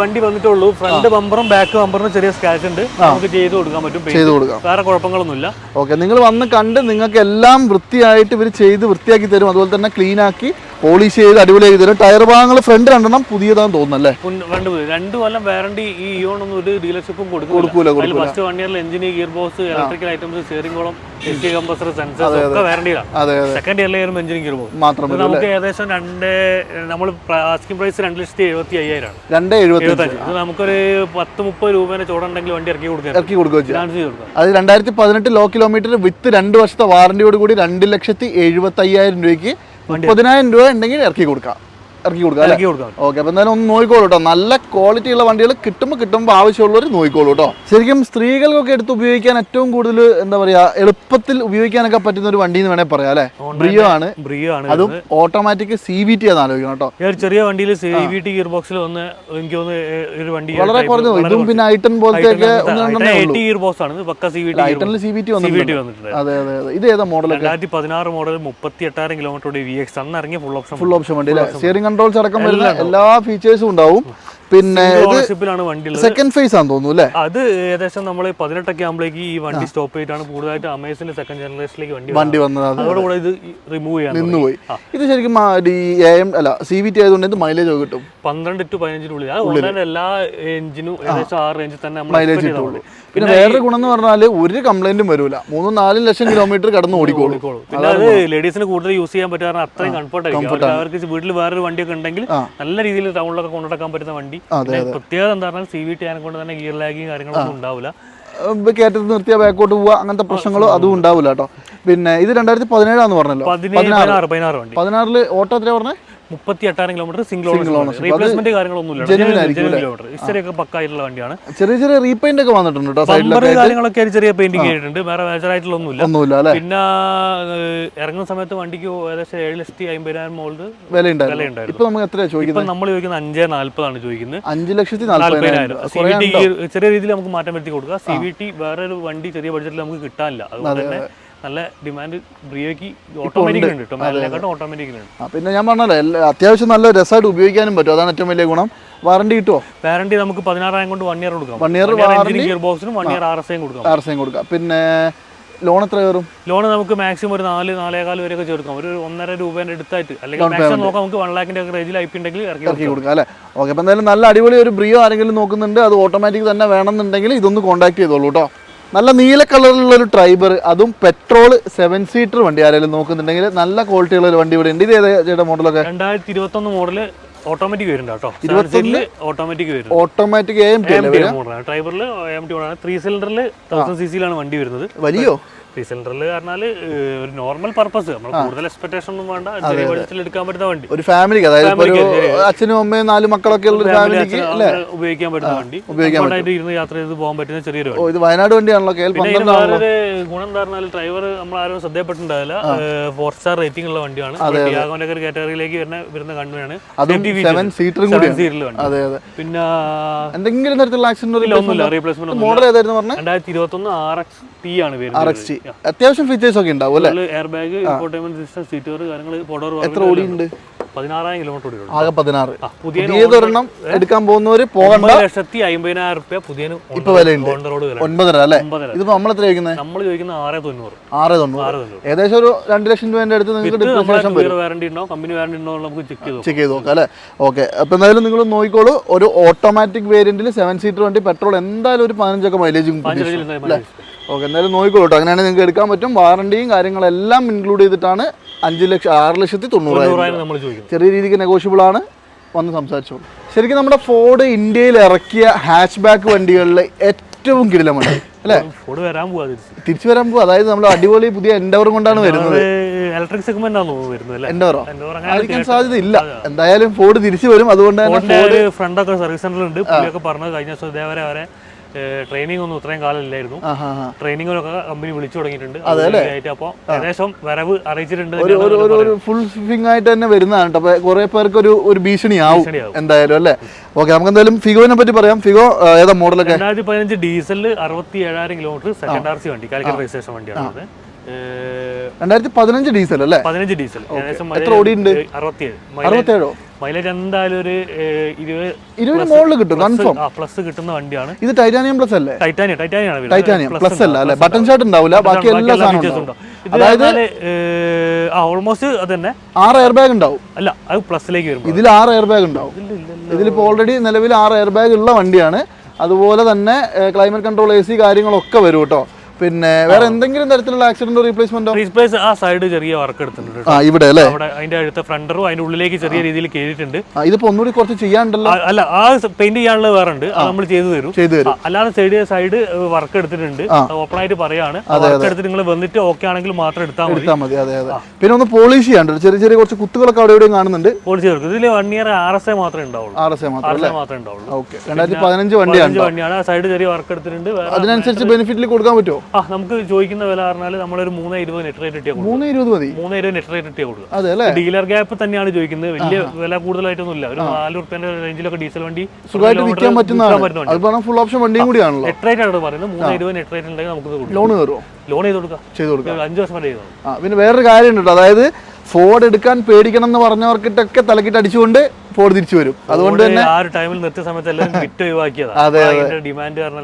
വണ്ടി വന്നിട്ടുള്ളൂ. ഫ്രണ്ട് ബമ്പറും ബാക്ക് ബമ്പറിനും ചെറിയ സ്ക്രാച്ച് ഉണ്ട്. നമുക്ക് ചെയ്ത് കൊടുക്കാൻ പറ്റും. ചെയ്ത് കൊടുക്കാം. വേറെ കുഴപ്പങ്ങളൊന്നുമില്ല. ഓക്കെ നിങ്ങൾ വന്ന് കണ്ട് നിങ്ങൾക്ക് എല്ലാം വൃത്തിയായിട്ട് ഇവർ ചെയ്ത് വൃത്തിയാക്കി തരും. അതുപോലെ തന്നെ ക്ലീൻ ആക്കി പോളിഷ് ചെയ്ത് അടിപൊളിയാക്കി തരും. ടയർ ഭാഗങ്ങൾ ഫ്രണ്ട് രണ്ടെണ്ണം പുതിയതാന്ന് തോന്നുന്നല്ലേ രണ്ട് രണ്ട് കൊല്ലം വാറണ്ടി ഈ ഇയോൺ ഒന്നും ഒരു ഡീലർഷിപ്പും കൊടുക്കൂല. ഫസ്റ്റ് വൺ ഇയറിൽ engine gear box electrical items steering column A C compressor sensor ഒക്കെ വാറണ്ടിയിലാണ് സെക്കൻഡ് ഇയറിൽ വരുമ്പോൾ എഞ്ചിൻ ഗിയർ ബോക്സ് മാത്രം മതി നമുക്ക് ഏകദേശം രണ്ട് നമ്മൾ ആസ്കിംഗ് പ്രൈസ് രണ്ട് ലക്ഷത്തി എഴുപത്തി അയ്യായിരം രണ്ട് എഴുപത്തി നമുക്കൊരു പത്ത് മുപ്പത് രൂപേനെ ചോടുണ്ടെങ്കിൽ വണ്ടി ഇറക്കി കൊടുക്കുക ഇറക്കി കൊടുക്കുക അത് രണ്ടായിരത്തി പതിനെട്ട് ലോ കിലോമീറ്റർ വിത്ത് രണ്ട് വർഷത്തെ വാറണ്ടിയോട് കൂടി രണ്ട് ലക്ഷത്തി എഴുപത്തി അയ്യായിരം രൂപയ്ക്ക് മുപ്പതിനായിരം രൂപ ഉണ്ടെങ്കിൽ ഇറക്കി കൊടുക്കാം. ഇറക്കി കൊടുക്കാം അല്ലേ? ഇറക്കി കൊടുക്കാം ഓക്കെ അപ്പൊ എന്തായാലും ഒന്ന് നോക്കിക്കോളൂ കേട്ടോ നല്ല ക്വാളിറ്റി ഉള്ള വണ്ടികൾ കിട്ടുമ്പോൾ കിട്ടുമ്പോൾ ആവശ്യമുള്ളവർ നോക്കിക്കോളൂ കേട്ടോ ശരിക്കും സ്ത്രീകൾക്കൊക്കെ എടുത്ത് ഉപയോഗിക്കാൻ ഏറ്റവും കൂടുതൽ എന്താ പറയുക എളുപ്പത്തിൽ ഉപയോഗിക്കാനൊക്കെ പറ്റുന്ന ഒരു വണ്ടി എന്ന് വേണേൽ പറയാം അല്ലേ? ബ്രിയോ ആണ്. ബ്രിയോ ആണ് അതും ഓട്ടോമാറ്റിക് സി വി ടി ആണ് ആലോചിക്കണം കേട്ടോ ചെറിയ വണ്ടിയിൽ സി വി ടി ഗിയർ ബോക്സിൽ വന്ന് എനിക്ക് ഒന്ന് ഒരു വണ്ടി വളരെ കുറഞ്ഞു ഇതും പിന്നെ ഐട്ടൺ പോലത്തെ ഗിയർ ബോക്സ് ആണ്. ഇത് പക്ക C V T ഐട്ടണിൽ C V T C V T വന്നിട്ടുണ്ട്. അതെ അതെ അതെ. ഇത് ഏതാ മോഡൽ രണ്ടായിരത്തി പതിനാറ് മോഡൽ മുപ്പത്തി എട്ടായിരം കിലോമീറ്റർ വി എക്സ് അന്ന് ഇറങ്ങിയ ഫുൾ ഓപ്ഷൻ ഫുൾ ഓപ്ഷൻ വണ്ടി അല്ലേ? സ്റ്റിയറിംഗ് കൺട്രോൾസ് അടക്കം വരുന്ന എല്ലാ ഫീച്ചേഴ്സും ഉണ്ടാവും. പിന്നെ സെക്കൻഡ് ഫേസ് ആണെന്ന് തോന്നുന്നു അല്ലേ? അത് ഏകദേശം നമ്മൾ പതിനെട്ടൊക്കെ ആകുമ്പോഴേക്ക് ഈ വണ്ടി സ്റ്റോപ്പ് ചെയ്തിട്ടാണ് കൂടുതലായിട്ട് അമേസിന്റെ സെക്കൻഡ് ജനറേഷനിലേക്ക് വണ്ടി വണ്ടി വന്നത്. അത് അതോടുകൂടെ ഇത് റിമൂവ് ചെയ്യാൻ നിന്ന് പോയി ഇത് ശരിക്കും അല്ല സി വി ടി ആയതുകൊണ്ട് ഇത് മൈലേജ് കിട്ടും. പന്ത്രണ്ട് ടു പതിനഞ്ചിനുള്ളിൽ ഓൺലൈൻ എല്ലാ എഞ്ചിനും ഏകദേശം ആ റേഞ്ചിൽ തന്നെ മൈലേജ് കിട്ടുള്ളൂ. പിന്നെ വേറൊരു ഗുണം എന്ന് പറഞ്ഞാൽ ഒരു കംപ്ലൈന്റും വരൂല. മൂന്നും നാലും ലക്ഷം കിലോമീറ്റർ കടന്ന് ഓടിക്കോളൂ. പിന്നെ അത് ലേഡീസിന് കൂടുതൽ യൂസ് ചെയ്യാൻ പറ്റുക കാരണം അത്രയും കംഫർട്ട് ആയിരിക്കും. അവർക്ക് വീട്ടിൽ വേറൊരു വണ്ടിയൊക്കെ ഉണ്ടെങ്കിൽ നല്ല രീതിയിൽ ടൗണിലൊക്കെ കൊണ്ടുനടക്കാൻ പറ്റുന്ന വണ്ടി പ്രത്യേകത എന്താ പറഞ്ഞാൽ സി വി ടി കൊണ്ട് തന്നെ ഗിയർ ലാഗിങ് കാര്യങ്ങളൊന്നും ഉണ്ടാവില്ല. കയറ്റത്ത് നിർത്തിയ ബാക്കോട്ട് പോവുക അങ്ങനത്തെ പ്രശ്നങ്ങളോ അതും ഉണ്ടാവില്ല കേട്ടോ. പിന്നെ ഇത് രണ്ടായിരത്തി പതിനേഴാന്ന് പറഞ്ഞല്ലോ. പതിനാറ് പതിനാറിൽ ഓട്ടോ എത്രയാ പറഞ്ഞേ? മുപ്പത്തി എട്ടായിരം കിലോമീറ്റർ സിംഗിൾ ഓണർഷിപ്പ് റീപ്ലേസ്മെന്റ് കാര്യങ്ങളൊന്നും കിലോമീറ്റർ ഇസ്റ്ററിയൊക്കെ പക്കായിട്ടുള്ള വണ്ടിയാണ്. ചെറിയ ചെറിയ റീപെയിന്റ് ഒക്കെ വന്നിട്ടുണ്ട് കേട്ടോ കാര്യങ്ങളൊക്കെ ചെറിയ പെയിന്റിംഗ് ചെയ്തിട്ടുണ്ട്. വേറെ മേജർ ആയിട്ടുള്ള ഒന്നുമില്ല. പിന്നെ ഇറങ്ങുന്ന സമയത്ത് വണ്ടിക്ക് ഏകദേശം ഏഴ് ലക്ഷത്തി അമ്പതിനായിരം മോളിൽ വില ഉണ്ടായിരുന്നു വിലയുണ്ടായിരുന്നു. ഇപ്പൊ നമുക്ക് എത്രയാ ചോദിക്കുന്നത്? നമ്മൾ ചോദിക്കുന്ന അഞ്ചേ നാല്പതാണ് ചോദിക്കുന്നത്. അഞ്ച് ലക്ഷത്തി നാല്പതിനായിരം. നാല്പതിനായിരം. സി വി ടി ചെറിയ രീതിയിൽ നമുക്ക് മാറ്റം വരുത്തി കൊടുക്കുക സി വി ടി വേറെ ഒരു വണ്ടി ചെറിയ ബഡ്ജറ്റിൽ നമുക്ക് കിട്ടാനില്ല. അതുകൊണ്ട് തന്നെ നല്ല ഡിമാൻഡ് ബ്രിയോയ്ക്ക് ഓട്ടോമാറ്റിക് ഉണ്ട്. കേട്ടോ ഓട്ടോമാറ്റിക് ഉണ്ട്. പിന്നെ ഞാൻ പറഞ്ഞല്ലോ അത്യാവശ്യം നല്ല രസമായിട്ട് ഉപയോഗിക്കാനും പറ്റും. അതാണ് ഏറ്റവും വലിയ ഗുണം. വാറണ്ടി കിട്ടുമോ വാറണ്ടി നമുക്ക് പതിനാറായിരം കൊണ്ട് വൺ ഇയർ കൊടുക്കാം. വൺ ഇയർ വാറണ്ടി ഗിയർ ബോക്സിനും വൺ ഇയർ ആർ എസ് ഐയും കൊടുക്കാം. ആർ സിയും കൊടുക്കാം. പിന്നെ ലോൺ എത്ര കയറും? ലോൺ നമുക്ക് മാക്സിമം ഒരു നാല് നാലേകാൽ വരെയൊക്കെ ചേർക്കാം. ഒരു ഒന്നര രൂപേന്റെ അടുത്തായിട്ട്. അല്ലെങ്കിൽ മാക്സിമം നോക്കാം നമുക്ക് വൺ ലാഖിന്റെ ഒക്കെ റേഞ്ചിൽ ഐ പി ഉണ്ടെങ്കിൽ ഇറക്കി കൊടുക്കാം. അല്ലേ? ഓക്കെ അപ്പം എന്തായാലും നല്ല അടിപൊളി ഒരു ബ്രിയോ ആരെങ്കിലും നോക്കുന്നുണ്ട്. അത് ഓട്ടോമാറ്റിക് തന്നെ വേണമെന്നുണ്ടെങ്കിൽ ഇതൊന്ന് കോൺടാക്ട് ചെയ്തോളൂ കേട്ടോ നല്ല നീല കളറിലുള്ള ഒരു ട്രൈബർ അതും പെട്രോൾ സെവൻ സീറ്റർ വണ്ടി ആരെങ്കിലും നോക്കുന്നുണ്ടെങ്കിൽ നല്ല ക്വാളിറ്റി ഉള്ള ഒരു വണ്ടി ഇവിടെ ഉണ്ട്. ഇത് ഏതാ ചേട്ടാ മോഡലൊക്കെ രണ്ടായിരത്തി ഇരുപത്തി ഒന്ന് മോഡൽ ഓട്ടോമാറ്റിക് വരുന്നുണ്ട് ഓട്ടോമാറ്റിക് വരും ഓട്ടോമാറ്റിക് എ ടി ട്രൈബറിൽ എം ടി മോഡലാണ് ത്രീ സിലിണ്ടറിൽ തൗസൻഡ് സി സിയിലാണ് വണ്ടി വരുന്നത്. വലിയോ? ത്രീ സിലിണ്ടറിൽ പറഞ്ഞാൽ ഒരു നോർമൽ പർപ്പസ് നമ്മൾ കൂടുതൽ എക്സ്പെക്ടേഷൻ ഒന്നും വേണ്ട. ചെറിയ ബഡ്ജറ്റിൽ എടുക്കാൻ പറ്റുന്ന വണ്ടി. ഒരു ഫാമിലിക്ക് അതായത് ഒരു അച്ഛനും അമ്മയും നാല് മക്കളൊക്കെ ഉള്ള ഒരു ഫാമിലിക്ക് ഉപയോഗിക്കാൻ പറ്റുന്ന വണ്ടി. ഉപയോഗിക്കാൻ ഇരുന്ന് യാത്ര ചെയ്ത് പോകാൻ പറ്റുന്ന ചെറിയൊരു വണ്ടി. ഇത് വയനാട് വണ്ടിയാണല്ലോ വേറൊരു ഗുണം എന്താ പറഞ്ഞാൽ ഡ്രൈവർ നമ്മൾ ആരും ശ്രദ്ധപ്പെട്ടിട്ടുണ്ടാവില്ല ഫോർ സ്റ്റാർ റേറ്റിംഗ് ഉള്ള വണ്ടിയാണ്. ടിയാഗോന്റെ ഒരു കാറ്റഗറിയിലേക്ക് വരുന്ന വരുന്ന അതെ പിന്നെ എന്തെങ്കിലും തരത്തിലുള്ള ആക്സിഡന്റ് ഇല്ല, ഒന്നുമില്ല. റീപ്ലേസ്മെന്റ് മോഡൽ ഏതായിരുന്നു പറഞ്ഞത് രണ്ടായിരത്തി ഇരുപത്തി ഒന്ന് ആർ എക്സ് ടി ആണ് ആർ വരുന്നത് എക്സ് ടി അത്യാവശ്യം ഫീച്ചേഴ്സ് ഒക്കെ ഉണ്ടാവും അല്ലേ? എയർ ബാഗ് സിസ്റ്റം സീറ്റർ കാര്യങ്ങൾ എത്ര ഓടിയുണ്ട് പതിനാറായിരം കിലോമീറ്റർ ആകെ പതിനാറ്. പുതിയതൊരെണ്ണം എടുക്കാൻ പോകുന്നവര് പോകണ്ട. ലക്ഷത്തി അമ്പതിനായിരം റുപ്യ പുതിയ ഇപ്പൊ വിലയുണ്ട്. ഒൻപതര അല്ലേ? ഇതിപ്പോ നമ്മൾ എത്ര ചോദിക്കുന്നത് നമ്മൾ ചോദിക്കുന്നത് ആറ് തൊണ്ണൂറ്. ആറ് തൊണ്ണൂറ്. ഏകദേശം ഒരു രണ്ട് ലക്ഷം രൂപേന്റെ അടുത്ത് നിങ്ങൾക്ക് വാറണ്ടി ഉണ്ടോ? കമ്പനി വാറണ്ടി ഉണ്ടോ നമുക്ക് ചെക്ക് ചെയ്ത് ചെക്ക് ചെയ്ത് നോക്കാം അല്ലേ? ഓക്കെ അപ്പൊ എന്തായാലും നിങ്ങൾ നോക്കിക്കോളൂ. ഒരു ഓട്ടോമാറ്റിക് വേരിയന്റിൽ സെവൻ സീറ്റർ വണ്ടി പെട്രോൾ എന്തായാലും ഒരു പതിനഞ്ചൊക്കെ മൈലേജും ഓക്കെ എന്തായാലും നോക്കിക്കോളൂ കേട്ടോ അങ്ങനെയാണെങ്കിൽ നിങ്ങൾക്ക് എടുക്കാൻ പറ്റും. വാറണ്ടിയും കാര്യങ്ങളെല്ലാം ഇൻക്ലൂഡ് ചെയ്തിട്ടാണ് അഞ്ച് ലക്ഷം ആറ് ലക്ഷത്തി തൊണ്ണൂറായിരം നമ്മൾ ചോദിക്കുന്നത് ചെറിയ രീതിക്ക് നെഗോഷ്യബിൾ ആണ്. വന്ന് സംസാരിച്ചോളൂ. ശരിക്കും നമ്മുടെ ഫോർഡ് ഇന്ത്യയിൽ ഇറക്കിയ ഹാച്ച് ബാക്ക് വണ്ടികളിൽ ഏറ്റവും കിടിലം വണ്ടി അല്ലേ? ഫോർഡ് വരാൻ പോവാ തിരിച്ചു. വരാൻ പോവാ. അതായത് നമ്മൾ അടിപൊളി പുതിയ എൻഡവറും കൊണ്ടാണ് വരുന്നത്. ഇലക്ട്രിക് സെഗ്മെന്റ് എൻഡവറോ അങ്ങനെ ആയിരിക്കാൻ സാധ്യത ഇല്ല എന്തായാലും ഫോർഡ് തിരിച്ചു വരും. അതുകൊണ്ട് തന്നെ ഫ്രണ്ട് ഒക്കെ ഫ്രണ്ടൊക്കെ സർവീസ് സെന്ററിൽ ഉണ്ട് പുള്ളിയൊക്കെ പറഞ്ഞത് കഴിഞ്ഞ ദിവസം ഇതേവരെ വരെ ട്രെയിനിങ് ഒന്നും ഇത്രയും കാലം ഇല്ലായിരുന്നു ട്രെയിനിങ്ങിനൊക്കെ കമ്പനി വിളിച്ചു തുടങ്ങിയിട്ടുണ്ട്. അതെ അപ്പോൾ ഏകദേശം വരവ് അറിയിച്ചിട്ടുണ്ട് ഒരു ഫുൾ സ്വിംഗ് ആയിട്ട് തന്നെ വരുന്നതാണ് അപ്പൊ കുറെ പേർക്ക് ഒരു ഒരു ഭീഷണി ആവും എന്തായാലും അല്ലേ? ഓക്കെ നമുക്ക് എന്തായാലും ഫിഗോനെ പറ്റി പറയാം. ഫിഗോ ഏതാ മോഡലൊക്കെ രണ്ടായിരത്തി പതിനഞ്ച് ഡീസലിൽ അറുപത്തി ഏഴായിരം കിലോമീറ്റർ സെക്കൻഡ് ആർ സി വണ്ടി കാലിക്കറ്റ് രജിസ്ട്രേഷൻ വണ്ടിയാണ് രണ്ടായിരത്തി പതിനഞ്ച് ഡീസൽ അല്ലേ? പതിനഞ്ച് ഡീസൽ. എത്ര ഓടിയുണ്ട്? അറുപത്തിയേഴ്. അറുപത്തേഴോ മൈലേജ് എന്തായാലും ഒരു ഇരുപത് മുകളിൽ കിട്ടും കൺഫേം പ്ലസ് കിട്ടുന്ന വണ്ടിയാണ്. ഇത് ടൈറ്റാനിയം പ്ലസ് അല്ലേ? ടൈറ്റാനിയം ടൈറ്റാനിയമാണ് ടൈറ്റാനിയം. പ്ലസ് അല്ല അല്ലേ? ബട്ടൺ ഷർട്ട് ഉണ്ടാവില്ല ബാക്കി എല്ലാ സാധനവും അതായത് ഓൾമോസ്റ്റ് അത് തന്നെ ആറ് എയർ ബാഗ് ഉണ്ടാവും. അല്ല അത് പ്ലസിലേക്ക് വരും ഇതിൽ ആറ് എയർ ബാഗ് ഉണ്ടാവും. ഇതിലിപ്പോൾ ഓൾറെഡി നിലവിൽ ആറ് എയർ ബാഗ് ഉള്ള വണ്ടിയാണ്. അതുപോലെ തന്നെ ക്ലൈമറ്റ് കൺട്രോൾ എ സി കാര്യങ്ങളൊക്കെ വരും കേട്ടോ. പിന്നെ വേറെ എന്തെങ്കിലും തരത്തിലുള്ള ആക്സിഡന്റ് റീപ്ലേസ്മെന്റോ റീപ്ലേസ് ആ സൈഡ് ചെറിയ വർക്ക് എടുത്തിട്ടുണ്ട് ആ ഇവിടെ അല്ലേ? അവിടെ അതിന്റെ അടുത്ത ഫ്രണ്ടറും അതിന്റെ ഉള്ളിലേക്ക് ചെറിയ രീതിയിൽ കേറിയിട്ടുണ്ട്. ഇതിപ്പോ ഒന്നുകൂടി കുറച്ച് ചെയ്യാനുണ്ടല്ലോ? അല്ല ആ പെയിന്റ് ചെയ്യാനുള്ളത് വേറെ ഉണ്ട്. അത് നമ്മൾ ചെയ്തു തരും. ചെയ്തു തരും. അല്ലാതെ സൈഡ് സൈഡ് വർക്ക് എടുത്തിട്ടുണ്ട്. ഓപ്പൺ ആയിട്ട് പറയാണ്. വർക്ക് എടുത്തിട്ട് നിങ്ങൾ വന്നിട്ട് ഓക്കെ ആണെങ്കിൽ മാത്രം എടുത്താൽ മതി. എടുത്താൽ മതി അതെ അതെ. പിന്നെ ഒന്ന് പോളിഷ് ചെയ്യാണ്ട് ചെറിയ ചെറിയ കുറച്ച് കുത്തുകളൊക്കെ അവിടെ എവിടെയും കാണുന്നുണ്ട്. പോളിഷ് ചെയ്തു ഇതിൽ one year R S A മാത്രമേ ഉണ്ടാവുള്ളൂ. ആർ എസ് എ മാത്രമേ ഉണ്ടാവുള്ളൂ. ഓക്കെ രണ്ടായിരത്തി പതിനഞ്ച് വണ്ടിയാണ് വണ്ടിയാണ്. ആ സൈഡ് ചെറിയ വർക്ക് എടുത്തിട്ടുണ്ട്. അതിനനുസരിച്ച് ബെനിഫിറ്റിൽ കൊടുക്കാൻ പറ്റുമോ ആ നമുക്ക് ചോദിക്കുന്ന വില പറഞ്ഞാൽ നമ്മളൊരു മൂന്ന് ഇരുപത് നെറ്റ് റേറ്റ് ഇട്ടിയാൽ മൂന്ന് ഇരുപത് മതി. മൂന്ന് ഇരുപത് നെറ്റ് റേറ്റ് ഇട്ടിയാൽ കൊടുക്കുക. അതെ അല്ലേ? ഡീലർ ഗ്യാപ്പ് തന്നെയാണ് ചോദിക്കുന്നത്. വലിയ വില കൂടുതലായിട്ടൊന്നും ഇല്ല ഒരു നാല് റുപ്യന്റെ റേഞ്ചിലൊക്കെ ഡീസൽ വണ്ടി സുഖമായിട്ട് വിൽക്കാൻ ഫുൾ ഓപ്ഷൻ വണ്ടിയും കൂടിയാണല്ലോ. നെറ്റ് റേറ്റ് ആണ് പറയുന്നത്. മൂന്ന് ഇരുപത് നെറ്റ് റേറ്റ് ഉണ്ടെങ്കിൽ നമുക്ക് ലോൺ കയറുമോ ലോൺ ചെയ്ത് കൊടുക്കാം. ചെയ്ത് കൊടുക്കാം. അഞ്ച് വർഷം വരെ ചെയ്തു പിന്നെ വേറൊരു കാര്യം ഉണ്ട് അതായത് ഫോർഡ് എടുക്കാൻ പേടിക്കണം എന്ന് പറഞ്ഞവർക്കിട്ടൊക്കെ തലക്കിട്ട് അടിച്ചുകൊണ്ട് ഫോർഡ് തിരിച്ചു വരും. അതുകൊണ്ട് തന്നെ ആ ഒരു ടൈമിൽ നിർത്തിയ സമയത്ത് എല്ലാം വിറ്റ് ഒഴിവാക്കിയതാണ് അതെ, ഡിമാൻഡ് കാരണം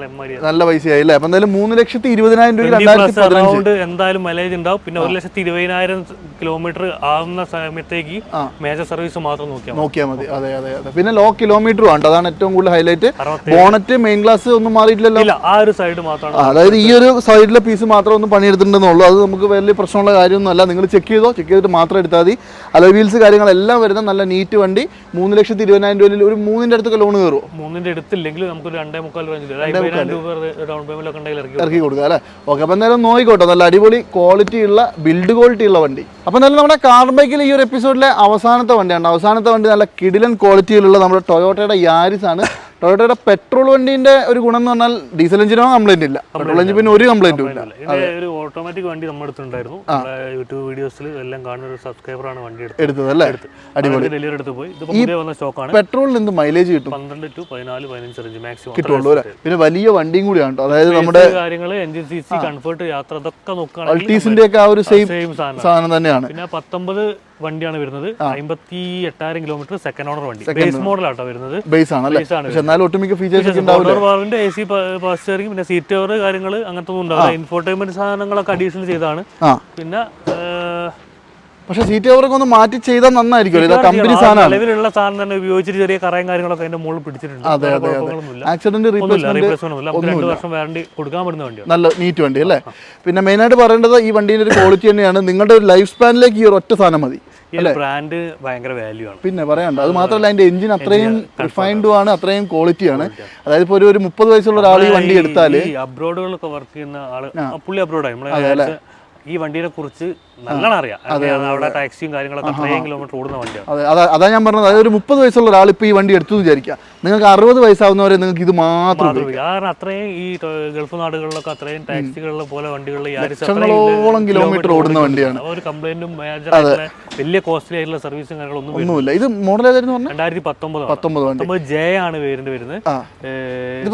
നല്ല പൈസയായി അല്ലേ? അപ്പൊ എന്തായാലും മൂന്ന് ലക്ഷത്തി ഇരുപതിനായിരം രൂപ രണ്ടായിരത്തി പതിനഞ്ച്. എന്തായാലും മൈലേജ് ഉണ്ടാവും. പിന്നെ ഒരു ലക്ഷത്തി ഇരുപതിനായിരം കിലോമീറ്റർ ആവുന്ന സമയത്തേക്ക് മേജർ സർവീസ് മാത്രം നോക്കിയാൽ മതി. നോക്കിയാൽ മതി. അതെ അതെ അതെ. പിന്നെ ലോ കിലോമീറ്ററും ആണ് അതാണ് ഏറ്റവും കൂടുതൽ ഹൈലൈറ്റ് ബോണറ്റ് മെയിൻ ഗ്ലാസ് ഒന്നും മാറിയിട്ടില്ലല്ലോ? ആ ഒരു സൈഡ് മാത്രമാണ് അതായത് ഈ ഒരു സൈഡിലെ പീസ് മാത്രം ഒന്ന് പണിയെടുത്തിട്ടുണ്ടെന്നുള്ളൂ. അത് നമുക്ക് വലിയ പ്രശ്നമുള്ള കാര്യമൊന്നും അല്ല നിങ്ങൾ ചെക്ക് ചെയ്തോ ചെക്ക് ചെയ്തിട്ട് മാത്രം എടുത്താൽ മതി. അലോ വീൽസ് കാര്യങ്ങളെല്ലാം വരുന്ന നല്ല നീറ്റ് വണ്ടി. മൂന്ന് ലക്ഷത്തി ഇരുപതിനായിരം രൂപയിൽ ഒരു മൂന്നിന്റെ അടുത്തൊക്കെ ലോൺ കയറുമോ മൂന്നിന്റെ അടുത്തില്ലെങ്കിൽ നമുക്ക് ഒരു രണ്ടേ മുക്കാൽ ഡൗൺ പേയ്മെന്റ് ഇറക്കി കൊടുക്കുക അല്ലേ? ഓക്കെ അപ്പം എന്തായാലും നോക്കിക്കോട്ടെ. നല്ല അടിപൊളി ക്വാളിറ്റി ഉള്ള ബിൽഡ് ക്വാളിറ്റി ഉള്ള വണ്ടി. അപ്പം എന്തായാലും നമ്മുടെ കാർ ബൈക്കിൽ ഈ ഒരു എപ്പിസോഡിലെ അവസാനത്തെ വണ്ടിയാണ്. അവസാനത്തെ വണ്ടി നല്ല കിടിലൻ ക്വാളിറ്റിയിലുള്ള നമ്മുടെ ടൊയോട്ടയുടെ യാരിസ് ആണ്. ടൊയോട്ടയുടെ പെട്രോൾ വണ്ടീന്റെ ഒരു ഗുണം എന്ന് പറഞ്ഞാൽ ഡീസൽ എഞ്ചിനോ കംപ്ലൈന്റ് ഇല്ല. പെട്രോൾ എഞ്ചിൻ പിന്നെ ഒരു കംപ്ലൈന്റും ഇല്ല. ഒരു ഓട്ടോമാറ്റിക് വണ്ടി നമ്മുടെ എടുത്തിട്ടുണ്ടായിരുന്നു യൂട്യൂബ് വീഡിയോസിൽ എല്ലാം കാണുന്ന ഒരു സബ്സ്ക്രൈബർ ആണ് വണ്ടി എടുത്തത്. അല്ലേ? അടിപൊളി. ഡെലിവറി എടുത്ത് പോയി വന്ന സ്റ്റോക്കാണ് പെട്രോളിന് എന്ത് മൈലേജ് കിട്ടും? പന്ത്രണ്ട് ടു പതിനാല് പതിനഞ്ച് റേഞ്ച് മാക്സിമം കിട്ടുള്ളൂ അല്ലേ? പിന്നെ വലിയ വണ്ടിയും കൂടിയാണ് അതായത് നമ്മുടെ കാര്യങ്ങൾ എഞ്ചിൻ സി സി കംഫർട്ട് യാത്ര അതൊക്കെ നോക്കുകയാണെങ്കിൽ അൾട്ടീസിന്റെ ഒക്കെ ആ ഒരു സെയിം സെയിം സാധനം. തന്നെയാണ്. പിന്നെ പത്തൊമ്പത് വണ്ടിയാണ് വരുന്നത്. അമ്പത്തി എട്ടായിരം കിലോമീറ്റർ സെക്കൻഡ് ഓണർ വണ്ടി. ബേസ് മോഡലാട്ടോ വരുന്നത്. ബേസ് ആണ് ബേസ് ആണ് എന്നാലും ഒട്ടുമിക്ക ഫീച്ചേഴ്സ് വാറിന്റെ എ സി പാസ്റ്റിയറിംഗ് പിന്നെ സീറ്റ് കവർ കാര്യങ്ങൾ അങ്ങനത്തെ ഒന്നും ഉണ്ടാവില്ല. ഇൻഫോർടൈൻമെന്റ് സാധനങ്ങളൊക്കെ അഡീഷണൽ ചെയ്താണ് പിന്നെ പക്ഷെ സീറ്റ് കവറൊക്കെ ഒന്ന് മാറ്റി ചെയ്താൽ നന്നായിരിക്കും. ഇത് കമ്പനി സാധനമാണ് നിലവിലുള്ള സാധനം തന്നെ ഉപയോഗിച്ചിട്ട് ചെറിയ കറയും കാര്യങ്ങളൊക്കെ അതിന്റെ മുകളിൽ പിടിച്ചിട്ടുണ്ട്. അതെ, അതെ. ആക്സിഡന്റ് റീപ്ലേസ്മെന്റ് വർഷം വാറണ്ടി കൊടുക്കാൻ പറ്റുന്ന വണ്ടിയാണ്. നല്ല നീറ്റ് വണ്ടി അല്ലേ? പിന്നെ മെയിൻ ആയിട്ട് പറയേണ്ടത് ഈ വണ്ടിന്റെ ഒരു ക്വാളിറ്റി തന്നെയാണ്. നിങ്ങളുടെ ഒരു ലൈഫ് സ്പാനിലേക്ക് ഈ ഒരു ഒറ്റ സാധനം മതി. ബ്രാൻഡ് ഭയങ്കര വാല്യൂ ആണ്. പിന്നെ പറയണ്ട. അത് മാത്രമല്ല അതിന്റെ എഞ്ചിൻ അത്രയും റിഫൈൻഡും ആണ്. അത്രയും ക്വാളിറ്റി ആണ്. അതായത് ഇപ്പൊ ഒരു മുപ്പത് വയസ്സുള്ള ഒരാൾ ഈ വണ്ടി എടുത്താൽ അബ്രോഡുകളൊക്കെ വർക്ക് ചെയ്യുന്ന ആൾ പുള്ളി അബ്രോഡായി നമ്മളെ ഈ വണ്ടിയെ കുറിച്ച് നല്ലോണം അറിയാം അവിടെ ടാക്സിയും കാര്യങ്ങളൊക്കെ അത്രയും കിലോമീറ്റർ ഓടുന്ന വണ്ടിയാണ് അതെ അതാ അതാ ഞാൻ പറഞ്ഞത്. അതായത് ഒരു മുപ്പത് വയസ്സുള്ള ഒരാൾ ഇപ്പോൾ ഈ വണ്ടി എടുത്തു വിചാരിക്കാം വിചാരിക്കുക. നിങ്ങൾക്ക് അറുപത് വയസ്സാവുന്നവരെ നിങ്ങൾക്ക് ഇത് മാത്രം. കാരണം അത്രയും ഈ ഗൾഫ് നാടുകളിലൊക്കെ അത്രയും ടാക്സികളിലെ പോലെ വണ്ടികളിൽ ലക്ഷങ്ങളോളം കിലോമീറ്റർ ഓടുന്ന വണ്ടിയാണ്. ഒരു കംപ്ലൈന്റും വലിയ കോസ്റ്റ്ലി ആയിട്ടുള്ള സർവീസും കാര്യങ്ങളൊന്നും. ഒന്നുമില്ല. ഇത് മോഡൽ ഏതായിരുന്നു പറഞ്ഞാൽ രണ്ടായിരത്തി പത്തൊമ്പത് പത്തൊമ്പത് വണ്ടി. ജെ ആണ് പേരിന്റെ വരുന്നത്. ആ.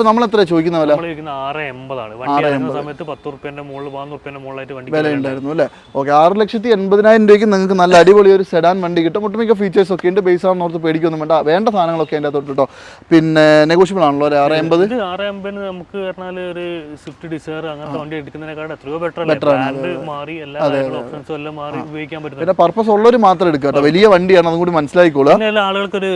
നമ്മൾ എത്ര ചോദിക്കുന്ന വില? ചോദിക്കുന്ന ആറ് എൺപതാണ് വണ്ടി സമയത്ത് പത്ത് റുപ്യന്റെ മുകളിൽ പതിനൊന്ന് റുപ്യന്റെ മുകളിലായിട്ട് വണ്ടി വില ഉണ്ടായിരുന്നു അല്ലേ? ഓക്കെ ആറ് ലക്ഷത്തി എൺപതിനായിരം രൂപയ്ക്ക് നിങ്ങൾക്ക് നല്ല അടിപൊളി ഒരു സെഡാൻ വണ്ടി കിട്ടും. ഒട്ടുമിക്ക ഫീച്ചേഴ്സ് ഒക്കെ ഉണ്ട്. ബേസ് ആണെന്ന് ഓർത്ത് പേടിക്കൊന്നും വേണ്ട. വേണ്ട സാധനങ്ങളൊക്കെ അതിന്റെ അകത്തോട്ട് കേട്ടോ പിന്നെ നെഗോഷ്യബിൾ ആണല്ലോ ഒരു ആറ് എൺപത് ആറ് എൺപതിന് നമുക്ക് പറഞ്ഞാൽ ഒരു സ്വിഫ്റ്റ് ഡിസയർ അങ്ങനത്തെ വണ്ടി എടുക്കുന്നതിനേക്കാൾ എത്രയോ ബെറ്റർ മാറി എല്ലാ ഓപ്ഷൻസും എല്ലാം മാറി ഉപയോഗിക്കാൻ പറ്റും പിന്നെ പർപ്പസ് ഉള്ളവർ മാത്രം എടുക്കുക കേട്ടോ. വലിയ വണ്ടിയാണ് അതും കൂടി മനസ്സിലാക്കിക്കോളുക എല്ലാ ആളുകൾക്കൊരു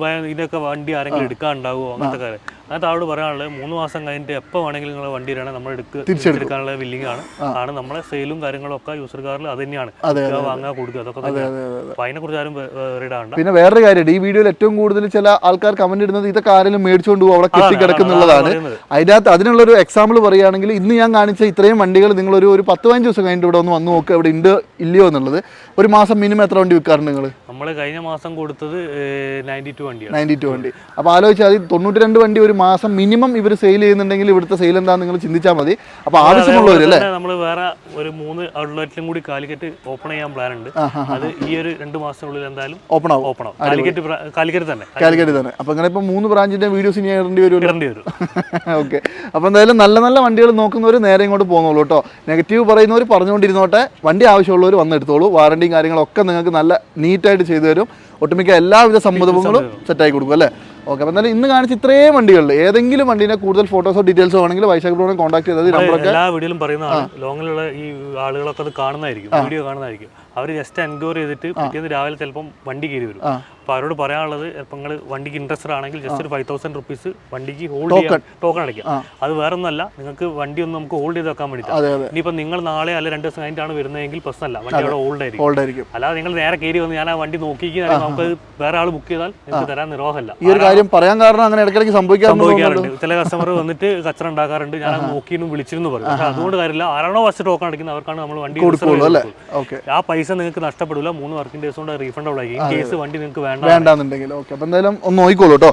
ഭയ- ഇതൊക്കെ വണ്ടി ആരെങ്കിലും എടുക്കാനുണ്ടാവുമോ? അങ്ങനത്തെ കാര്യം. അങ്ങനത്തെ അവരോട് പറയാനുള്ളത് മൂന്ന് മാസം കഴിഞ്ഞിട്ട് എപ്പോൾ വേണമെങ്കിലും നിങ്ങൾ വണ്ടി തരണം നമ്മൾ എടുക്കുക തിരിച്ചെടുക്കാനുള്ള വില്ലിംഗ് ആണ്. ആണ് നമ്മളെ സെയിലും കാര്യങ്ങളും ഒക്കെ യൂസർ കാറിൽ അത് തന്നെയാണ്. വാങ്ങാൻ വാങ്ങുക കൊടുക്കുക അതൊക്കെ അപ്പൊ അതിനെ കുറിച്ച് ആരും ഇടാണ്ട് പിന്നെ വേറൊരു കാര്യമുണ്ട് ഈ വീഡിയോയിൽ ഏറ്റവും കൂടുതൽ ചില ആൾക്കാർ കമന്റ് ഇടുന്നത് ഇതൊക്കെ ആരെങ്കിലും മേടിച്ചുകൊണ്ട് പോകും അവിടെ കെട്ടിക്കിടക്കുന്നുള്ളതാണ് കിടക്കുന്നുള്ളതാണ് അതിനകത്ത് അതിനുള്ള ഒരു എക്സാമ്പിൾ പറയുകയാണെങ്കിൽ ഇന്ന് ഞാൻ കാണിച്ച ഇത്രയും വണ്ടികൾ നിങ്ങൾ ഒരു ഒരു പത്ത് പതിനഞ്ച് ദിവസം കഴിഞ്ഞിട്ട് ഇവിടെ ഒന്ന് വന്ന് നോക്കുക ഇവിടെ ഉണ്ട് ഇല്ലയോ എന്നുള്ളത്. ഒരു മാസം മിനിമം എത്ര വണ്ടി വിൽക്കാറുണ്ട് നിങ്ങൾ നമ്മൾ കഴിഞ്ഞ മാസം കൊടുത്തത് നയന്റി ടു വണ്ടി നയന്റി ടു വണ്ടി. അപ്പോൾ ആലോചിച്ചാൽ അത് തൊണ്ണൂറ്റി രണ്ട് വണ്ടി ഒരു മാസം മിനിമം ഇവർ സെയിൽ ചെയ്യുന്നുണ്ടെങ്കിൽ ഇവിടുത്തെ സെയിൽ എന്താണെന്ന് നിങ്ങൾ ചിന്തിച്ചാൽ മതി. അപ്പോൾ ആവശ്യമുള്ളവരല്ലേ നമ്മൾ വേറെ ഒരു മൂന്ന് ഔട്ട്ലെറ്റിലും കൂടി കാലിക്കറ്റ് ഓപ്പൺ ചെയ്യാൻ പ്ലാൻ ഉണ്ട്. അത് ഈ ഒരു രണ്ട് മാസത്തിനുള്ളിൽ എന്തായാലും ഓപ്പൺ ആവും. ഓപ്പൺ ആവും. കാലിക്കറ്റ് കാലിക്കറ്റ് തന്നെ. കാലിക്കറ്റ് തന്നെ. അപ്പോൾ ഇങ്ങനെ ഇപ്പോൾ മൂന്ന് ബ്രാഞ്ചിന്റെ വീഡിയോസ് ഇനി ഇടേണ്ടി വരും ഇടേണ്ടി വരും. ഓക്കെ അപ്പോൾ എന്തായാലും നല്ല നല്ല വണ്ടികൾ നോക്കുന്നവർ നേരെ ഇങ്ങോട്ട് പോകുന്നുള്ളൂ കേട്ടോ. നെഗറ്റീവ് പറയുന്നവർ പറഞ്ഞുകൊണ്ടിരുന്നോട്ടെ. വണ്ടി ആവശ്യമുള്ളവർ വന്നെടുത്തോളൂ വാറണ്ടിയും കാര്യങ്ങളൊക്കെ നിങ്ങൾക്ക് നല്ല നീറ്റായിട്ട് ചെയ്തു തരും. ഒട്ടുമിക്ക എല്ലാവിധ സമ്മതങ്ങളും സെറ്റായി കൊടുക്കും അല്ലേ? ഓക്കെ അപ്പോൾ എന്തായാലും ഇന്ന് കാണിച്ച ഇത്രയും വണ്ടികളിൽ ഏതെങ്കിലും വണ്ടിനെ കൂടുതൽ ഫോട്ടോസോ ഡീറ്റെയിൽസോ ആണെങ്കിൽ വൈശാഖ് ബ്രോനെ കോൺടാക്ട് ചെയ്തത് നമ്പറൊക്കെ എല്ലാ വീഡിയോയിലും പറയുന്നതാണ് ലോങ്ങിലുള്ള ഈ ആളുകളൊക്കെ അത് കാണുന്നതായിരിക്കും വീഡിയോ കാണുന്നതായിരിക്കും. അവർ ജസ്റ്റ് എൻക്വയറി ചെയ്തിട്ട് പിറ്റേന്ന് രാവിലെ ചിലപ്പം വണ്ടി കയറി വരും. അപ്പോൾ അവരോട് പറയാനുള്ളത് ഇപ്പം നിങ്ങൾ വണ്ടിക്ക് ഇൻട്രസ്റ്റഡ് ആണെങ്കിൽ ജസ്റ്റ് ഒരു ഫൈവ് തൗസൻഡ് റുപ്പീസ് വണ്ടിക്ക് ഹോൾഡ് ചെയ്യാൻ ടോക്കൺ അടയ്ക്കാം. അത് വേറെ ഒന്നല്ല നിങ്ങൾക്ക് വണ്ടി ഒന്ന് നമുക്ക് ഹോൾഡ് ചെയ്ത് വെക്കാൻ വേണ്ടിയിട്ട്. ഇനിയിപ്പോൾ നിങ്ങൾ നാളെ അല്ല രണ്ട് ദിവസം കഴിഞ്ഞിട്ടാണ് വരുന്നതെങ്കിൽ പ്രശ്നമല്ല വണ്ടി അവിടെ ഹോൾഡ് ആയിരിക്കും. അല്ലാതെ നിങ്ങൾ നേരെ കയറി വന്ന് ഞാൻ ആ വണ്ടി നോക്കിയിട്ട് നമുക്ക് വേറെ ആൾ ബുക്ക് ചെയ്താൽ നിങ്ങൾക്ക് തരാൻ നിർവാഹമല്ല. ഈ ഒരു കാര്യം പറയാൻ കാരണം അങ്ങനെ ഇടയ്ക്കിടയ്ക്ക് സംഭവിക്കാറുണ്ട് ചില കസ്റ്റമർ വന്നിട്ട് കച്ചറ ഉണ്ടാക്കാറുണ്ട്. ഞാൻ നോക്കിയും നോക്കിയിരുന്നു വിളിച്ചിരുന്നു പറയും. പക്ഷെ അതുകൊണ്ട് കാര്യമില്ല. ആരാണോ ഫസ്റ്റ് ടോക്കൺ അടിക്കുന്നത് അവർക്കാണ് നമ്മൾ വണ്ടി. ആ പൈസ നിങ്ങൾക്ക് നഷ്ടപ്പെടില്ല മൂന്ന് വർക്കിംഗ് ഡേയ്സ് കൊണ്ട് റീഫണ്ടബിൾ ആയി. കേസ് വണ്ടി നിങ്ങൾക്ക് വേണ്ട വേണ്ടാന്നുണ്ടെങ്കിൽ. ഓക്കെ അപ്പോൾ എന്തായാലും ഒന്ന് നോക്കിക്കോളൂ കേട്ടോ.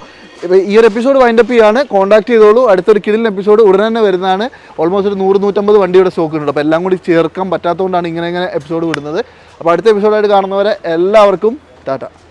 ഈ ഒരു എപ്പിസോഡ് വൈൻഡപ്പ് ചെയ്യാണ്. കോൺടാക്ട് ചെയ്തോളൂ. അടുത്തൊരു കിടിലൻ എപ്പിസോഡ് ഉടനെ തന്നെ വരുന്നതാണ്. ഓൾമോസ്റ്റ് ഒരു നൂറ് നൂറ്റമ്പത് വണ്ടിയുടെ സ്റ്റോക്ക് ഉണ്ട് അപ്പോൾ എല്ലാം കൂടി ചേർക്കാൻ പറ്റാത്തതുകൊണ്ടാണ് ഇങ്ങനെ ഇങ്ങനെ എപ്പിസോഡ് വിടുന്നത്. അപ്പോൾ അടുത്ത എപ്പിസോഡായിട്ട് കാണുന്നവരെ എല്ലാവർക്കും ടാറ്റ.